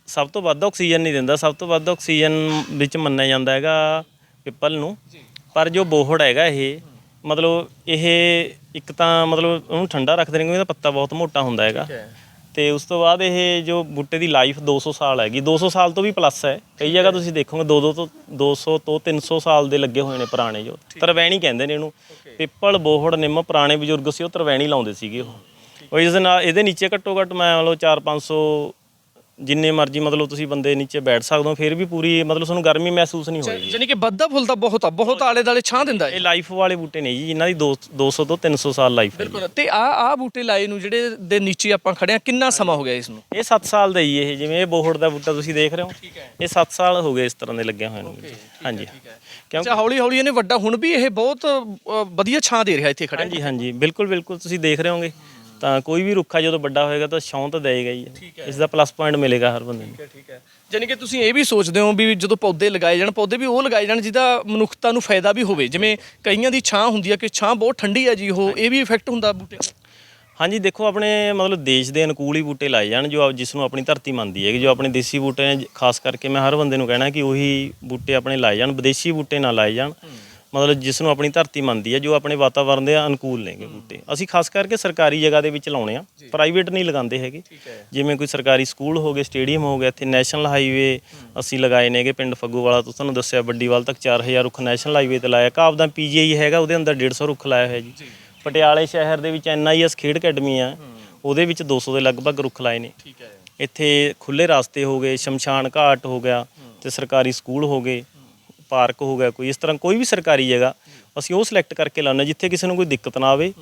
ਸਭ ਤੋਂ ਵੱਧ ਆਕਸੀਜਨ ਨਹੀਂ ਦਿੰਦਾ ਸਭ ਤੋਂ ਵੱਧ ਆਕਸੀਜਨ ਵਿੱਚ ਮੰਨਿਆ ਜਾਂਦਾ ਹੈਗਾ ਪਿੱਪਲ ਨੂੰ। ਪਰ ਜੋ ਬੋਹੜ ਹੈਗਾ ਇਹ ਮਤਲਬ ਇਹ ਇੱਕ ਤਾਂ ਮਤਲਬ ਉਹਨੂੰ ਠੰਡਾ ਰੱਖਦੇ ਨੇ ਕਿਉਂਕਿ ਇਹਦਾ ਪੱਤਾ ਬਹੁਤ ਮੋਟਾ ਹੁੰਦਾ ਹੈਗਾ। ਤੇ ਉਸ ਤੋਂ ਬਾਅਦ ਇਹ ਜੋ ਬੂਟੇ ਦੀ ਲਾਈਫ 200 ਸਾਲ ਹੈਗੀ 200 ਸਾਲ ਤੋਂ ਵੀ ਪਲੱਸ ਹੈ। ਕਈ ਜਗ੍ਹਾ ਤੁਸੀਂ ਦੇਖੋਗੇ 200 ਤੋਂ 200 ਤੋਂ 300 ਸਾਲ ਦੇ ਲੱਗੇ ਹੋਏ ਨੇ ਪੁਰਾਣੇ ਜੋ। ਤਰਵੈਣੀ ਕਹਿੰਦੇ ਨੇ ਇਹਨੂੰ। ਪਿੱਪਲ ਬੋਹੜ ਨਿੰਮ ਪੁਰਾਣੇ ਬਜ਼ੁਰਗ ਸੀ ਉਹ ਤਰਵੈਣੀ ਲਾਉਂਦੇ ਸੀਗੇ ਉਹ। ਉਹ ਇਸ ਦੇ ਨਾਲ ਇਹਦੇ ਨੀਚੇ ਘੱਟੋ ਘੱਟ ਮੈਂ ਮਤਲਬ 4-500 ਜਿੰਨੇ ਮਰਜ਼ੀ ਮਤਲਬ ਤੁਸੀਂ ਬੰਦੇ ਨੀਚੇ ਬੈਠ ਸਕਦੇ ਹੋ ਫਿਰ ਵੀ ਪੂਰੀ ਮਤਲਬ ਤੁਹਾਨੂੰ ਗਰਮੀ ਮਹਿਸੂਸ ਨਹੀਂ ਹੋਏਗੀ। ਯਾਨੀ ਕਿ ਵੱਧਦਾ ਫੁੱਲਦਾ ਬਹੁਤ ਆ ਬਹੁਤ ਆਲੇ ਦਾਲੇ ਛਾਂ ਦਿੰਦਾ ਇਹ। ਇਹ ਲਾਈਫ ਵਾਲੇ ਬੂਟੇ ਨੇ ਜੀ ਜਿਨ੍ਹਾਂ ਦੀ ਦੋ- 200 ਤੋਂ 300 ਸਾਲ ਲਾਈਫ ਹੈ ਜੀ। ਬਿਲਕੁਲ ਤੇ ਆ ਆ ਬੂਟੇ ਲਾਏ ਨੂੰ ਜਿਹੜੇ ਦੇ ਨੀਚੇ ਆਪਾਂ ਖੜੇ ਆ ਕਿੰਨਾ ਸਮਾਂ ਹੋ ਗਿਆ ਇਸ ਨੂੰ? ਇਹ 7 ਸਾਲ ਦਾ ਜੀ ਇਹ ਜਿਵੇਂ ਇਹ ਬੋਹੜ ਦਾ ਬੂਟਾ ਤੁਸੀਂ ਦੇਖ ਰਹੇ ਹੋ ਇਹ 7 ਸਾਲ ਹੋ ਗਏ ਇਸ ਤਰ੍ਹਾਂ ਦੇ ਲੱਗੇ ਹੋਏ ਨੂੰ। ਜੀ। ਹਾਂਜੀ। ਕਿਉਂਕਿ ਅੱਛਾ ਹੌਲੀ ਹੌਲੀ ਇਹਨੇ ਵੱਡਾ ਹੁਣ ਵੀ ਇਹ ਬਹੁਤ ਅ, ਵਧੀਆ ਛਾਂ ਦੇ ਰਿਹਾ ਇੱਥੇ ਖੜੇ। ਹਾਂਜੀ ਹਾਂਜੀ। ਬਿਲਕੁਲ ਬਿਲਕੁਲ। ਤੁਸੀਂ ਦੇਖ ਰਹੇ ਹੋਗੇ। ਤਾਂ ਕੋਈ ਵੀ ਰੁੱਖਾ ਜਦੋਂ ਵੱਡਾ ਹੋਏਗਾ ਤਾਂ ਛਾਂ ਤਾਂ ਦੇਏਗਾ ਹੀ ਇਸ ਦਾ ਪਲੱਸ ਪੁਆਇੰਟ ਮਿਲੇਗਾ ਹਰ ਬੰਦੇ ਨੂੰ। ਠੀਕ ਹੈ ਯਾਨੀ ਕਿ ਤੁਸੀਂ ਇਹ ਵੀ ਸੋਚਦੇ ਹੋ ਵੀ ਜਦੋਂ ਪੌਦੇ ਲਗਾਏ ਜਾਣ ਪੌਦੇ ਵੀ ਉਹ ਲਗਾਏ ਜਾਣ ਜਿਹਦਾ ਮਨੁੱਖਤਾ ਨੂੰ ਫਾਇਦਾ ਵੀ ਹੋਵੇ। ਜਿਵੇਂ ਕਈਆਂ ਦੀ ਛਾਂ ਹੁੰਦੀ ਆ ਕਿ ਛਾਂ ਬਹੁਤ ਠੰਡੀ ਆ ਜੀ ਉਹ ਇਹ ਵੀ ਇਫੈਕਟ ਹੁੰਦਾ ਬੂਟੇ ਹਾਂਜੀ ਦੇਖੋ ਆਪਣੇ ਮਤਲਬ ਦੇਸ਼ ਦੇ ਅਨੁਕੂਲ ਹੀ ਬੂਟੇ ਲਾਏ ਜਾਣ ਜੋ ਜਿਸ ਨੂੰ ਆਪਣੀ ਧਰਤੀ ਮੰਨਦੀ ਹੈ ਕਿ ਜੋ ਆਪਣੇ ਦੇਸੀ ਬੂਟੇ ਨੇ ਖਾਸ ਕਰਕੇ ਮੈਂ ਹਰ ਬੰਦੇ ਨੂੰ ਕਹਿਣਾ ਕਿ ਉਹੀ ਬੂਟੇ ਆਪਣੇ ਲਾਏ ਜਾਣ ਵਿਦੇਸ਼ੀ ਬੂਟੇ ਨਾ ਲਾਏ ਜਾਣ। ਮਤਲਬ ਜਿਸ ਨੂੰ ਆਪਣੀ ਧਰਤੀ ਮੰਨਦੀ ਹੈ ਜੋ ਆਪਣੇ ਵਾਤਾਵਰਣ ਦੇ ਅਨੁਕੂਲ ਨੇਗੇ ਬੂਟੇ। ਅਸੀਂ ਖਾਸ ਕਰਕੇ ਸਰਕਾਰੀ ਜਗ੍ਹਾ ਦੇ ਵਿੱਚ ਲਾਉਣੇ ਆ ਪ੍ਰਾਈਵੇਟ ਨਹੀਂ ਲਗਾਉਂਦੇ ਹੈਗੇ। ਜਿਵੇਂ ਕੋਈ ਸਰਕਾਰੀ ਸਕੂਲ ਹੋ ਗਏ ਸਟੇਡੀਅਮ ਹੋ ਗਿਆ ਇੱਥੇ ਨੈਸ਼ਨਲ ਹਾਈਵੇ ਅਸੀਂ ਲਗਾਏ ਨੇਗੇ ਪਿੰਡ ਫੱਗੂਵਾਲਾ ਤੋਂ ਤੁਹਾਨੂੰ ਦੱਸਿਆ ਵੱਡੀਵਾਲ ਤੱਕ 4000 ਰੁੱਖ ਨੈਸ਼ਨਲ ਹਾਈਵੇ ਤੇ ਲਾਇਆ। ਕਾਬ ਦਾ ਪੀਜੀਆਈ ਹੈਗਾ ਉਹਦੇ ਅੰਦਰ 150 ਰੁੱਖ ਲਾਇਆ ਹੋਇਆ ਜੀ। ਪਟਿਆਲੇ ਸ਼ਹਿਰ ਦੇ ਵਿੱਚ ਐਨਆਈਐਸ ਖੇਡ ਅਕੈਡਮੀ ਆ ਉਹਦੇ ਵਿੱਚ 200 ਦੇ ਲਗਭਗ ਰੁੱਖ ਲਾਏ ਨੇ। ਠੀਕ ਹੈ। ਇੱਥੇ ਖੁੱਲੇ ਰਸਤੇ ਹੋ ਗਏ ਸ਼ਮਸ਼ਾਨ ਘਾਟ ਹੋ ਗਿਆ ਤੇ ਸਰਕਾਰੀ ਸਕੂਲ ਹੋ ਗਏ। ਪਾਰਕ ਹੋ ਗਿਆ ਕੋਈ ਇਸ ਤਰ੍ਹਾਂ ਕੋਈ ਵੀ ਸਰਕਾਰੀ ਜਗ੍ਹਾ ਅਸੀਂ ਉਹ ਸਿਲੈਕਟ ਕਰਕੇ ਲਾਉਂਦੇ ਹਾਂ ਜਿੱਥੇ ਕਿਸੇ ਨੂੰ ਕੋਈ ਦਿੱਕਤ ਨਾ ਆਵੇ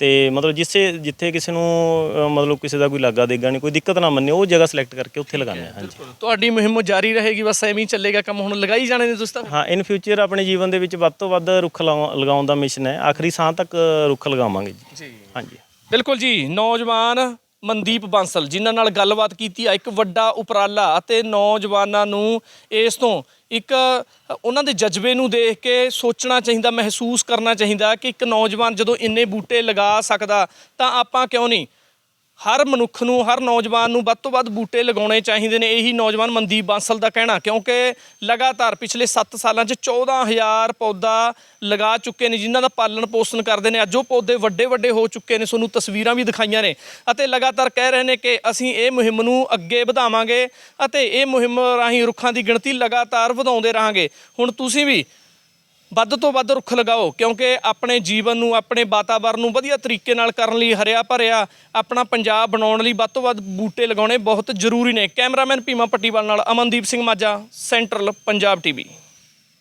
ਤੇ ਮਤਲਬ ਜਿੱਥੇ ਜਿੱਥੇ ਕਿਸੇ ਨੂੰ ਅ, ਮਤਲਬ ਕਿਸੇ ਦਾ ਕੋਈ ਲਾਗਾ ਦੇਗਾ ਨਹੀਂ ਕੋਈ ਦਿੱਕਤ ਨਾ ਮੰਨੇ ਉਹ ਜਗ੍ਹਾ ਸਿਲੈਕਟ ਕਰਕੇ ਉੱਥੇ ਲਗਾਉਂਦੇ ਹਾਂ ਹਾਂਜੀ। ਤੁਹਾਡੀ ਮੁਹਿੰਮ ਜਾਰੀ ਰਹੇਗੀ ਬਸ ਐਵੇਂ ਹੀ ਚੱਲੇਗਾ ਕੰਮ ਹੁਣ ਲਗਾਈ ਜਾਣੇ ਨੇ ਤੁਸੀਂ ਤਾਂ? ਹਾਂ ਇਨ ਫਿਊਚਰ ਆਪਣੇ ਜੀਵਨ ਦੇ ਵਿੱਚ ਵੱਧ ਤੋਂ ਵੱਧ ਰੁੱਖ ਲਾਉ- ਲਗਾਉਣ ਦਾ ਮਿਸ਼ਨ ਹੈ ਆਖਰੀ ਸਾਹ ਤੱਕ ਰੁੱਖ ਲਗਾਵਾਂਗੇ ਜੀ। ਜੀ। ਹਾਂਜੀ। ਬਿਲਕੁਲ ਜੀ ਨੌਜਵਾਨ ਮਨਦੀਪ ਬਾਂਸਲ ਜਿਨ੍ਹਾਂ ਨਾਲ ਗੱਲਬਾਤ ਕੀਤੀ ਆ ਇੱਕ ਵੱਡਾ ਉਪਰਾਲਾ ਅਤੇ ਨੌਜਵਾਨਾਂ ਨੂੰ ਇਸ ਤੋਂ ਇੱਕ, ਉਹਨਾਂ ਦੇ ਜਜ਼ਬੇ ਨੂੰ ਦੇਖ ਕੇ ਸੋਚਣਾ ਚਾਹੀਦਾ, ਮਹਿਸੂਸ ਕਰਨਾ ਚਾਹੀਦਾ ਕਿ ਇੱਕ ਨੌਜਵਾਨ ਜਦੋਂ ਇੰਨੇ ਬੂਟੇ ਲਗਾ ਸਕਦਾ, ਤਾਂ ਆਪਾਂ ਕਿਉਂ ਨਹੀਂ? ਹਰ ਮਨੁੱਖ ਨੂੰ, ਹਰ ਨੌਜਵਾਨ ਨੂੰ ਵੱਧ ਤੋਂ ਵੱਧ ਬੂਟੇ ਲਗਾਉਣੇ ਚਾਹੀਦੇ ਨੇ। ਇਹੀ ਨੌਜਵਾਨ ਮਨਦੀਪ ਬਾਂਸਲ ਦਾ ਕਹਿਣਾ, ਕਿਉਂਕਿ ਲਗਾਤਾਰ ਪਿਛਲੇ 7 ਸਾਲਾਂ 'ਚ 14000 ਪੌਦਾ ਲਗਾ ਚੁੱਕੇ ਨੇ, ਜਿਨ੍ਹਾਂ ਦਾ ਪਾਲਣ ਪੋਸ਼ਣ ਕਰਦੇ ਨੇ। ਅੱਜ ਉਹ ਪੌਦੇ ਵੱਡੇ ਵੱਡੇ ਹੋ ਚੁੱਕੇ ਨੇ, ਤੁਹਾਨੂੰ ਤਸਵੀਰਾਂ ਵੀ ਦਿਖਾਈਆਂ ਨੇ। ਅਤੇ ਲਗਾਤਾਰ ਕਹਿ ਰਹੇ ਨੇ ਕਿ ਅਸੀਂ ਇਹ ਮੁਹਿੰਮ ਨੂੰ ਅੱਗੇ ਵਧਾਵਾਂਗੇ ਅਤੇ ਇਹ ਮੁਹਿੰਮ ਰਾਹੀਂ ਰੁੱਖਾਂ ਦੀ ਗਿਣਤੀ ਲਗਾਤਾਰ ਵਧਾਉਂਦੇ ਰਹਾਂਗੇ। ਹੁਣ ਤੁਸੀਂ ਵੀ ਵੱਧ ਤੋਂ ਵੱਧ ਰੁੱਖ ਲਗਾਓ, ਕਿਉਂਕਿ ਆਪਣੇ ਜੀਵਨ ਨੂੰ, ਆਪਣੇ ਵਾਤਾਵਰਨ ਨੂੰ ਵਧੀਆ ਤਰੀਕੇ ਨਾਲ ਕਰਨ ਲਈ ਹਰਿਆ ਭਰਿਆ ਆਪਣਾ ਪੰਜਾਬ ਬਣਾਉਣ ਲਈ ਵੱਧ ਤੋਂ ਵੱਧ ਬੂਟੇ ਲਗਾਉਣੇ ਬਹੁਤ ਜ਼ਰੂਰੀ ਨੇ। ਕੈਮਰਾਮੈਨ ਭੀਮਾ ਪੱਟੀਵਾਲ ਨਾਲ ਅਮਨਦੀਪ ਸਿੰਘ ਮਾਝਾ, ਸੈਂਟਰਲ ਪੰਜਾਬ ਟੀਵੀ।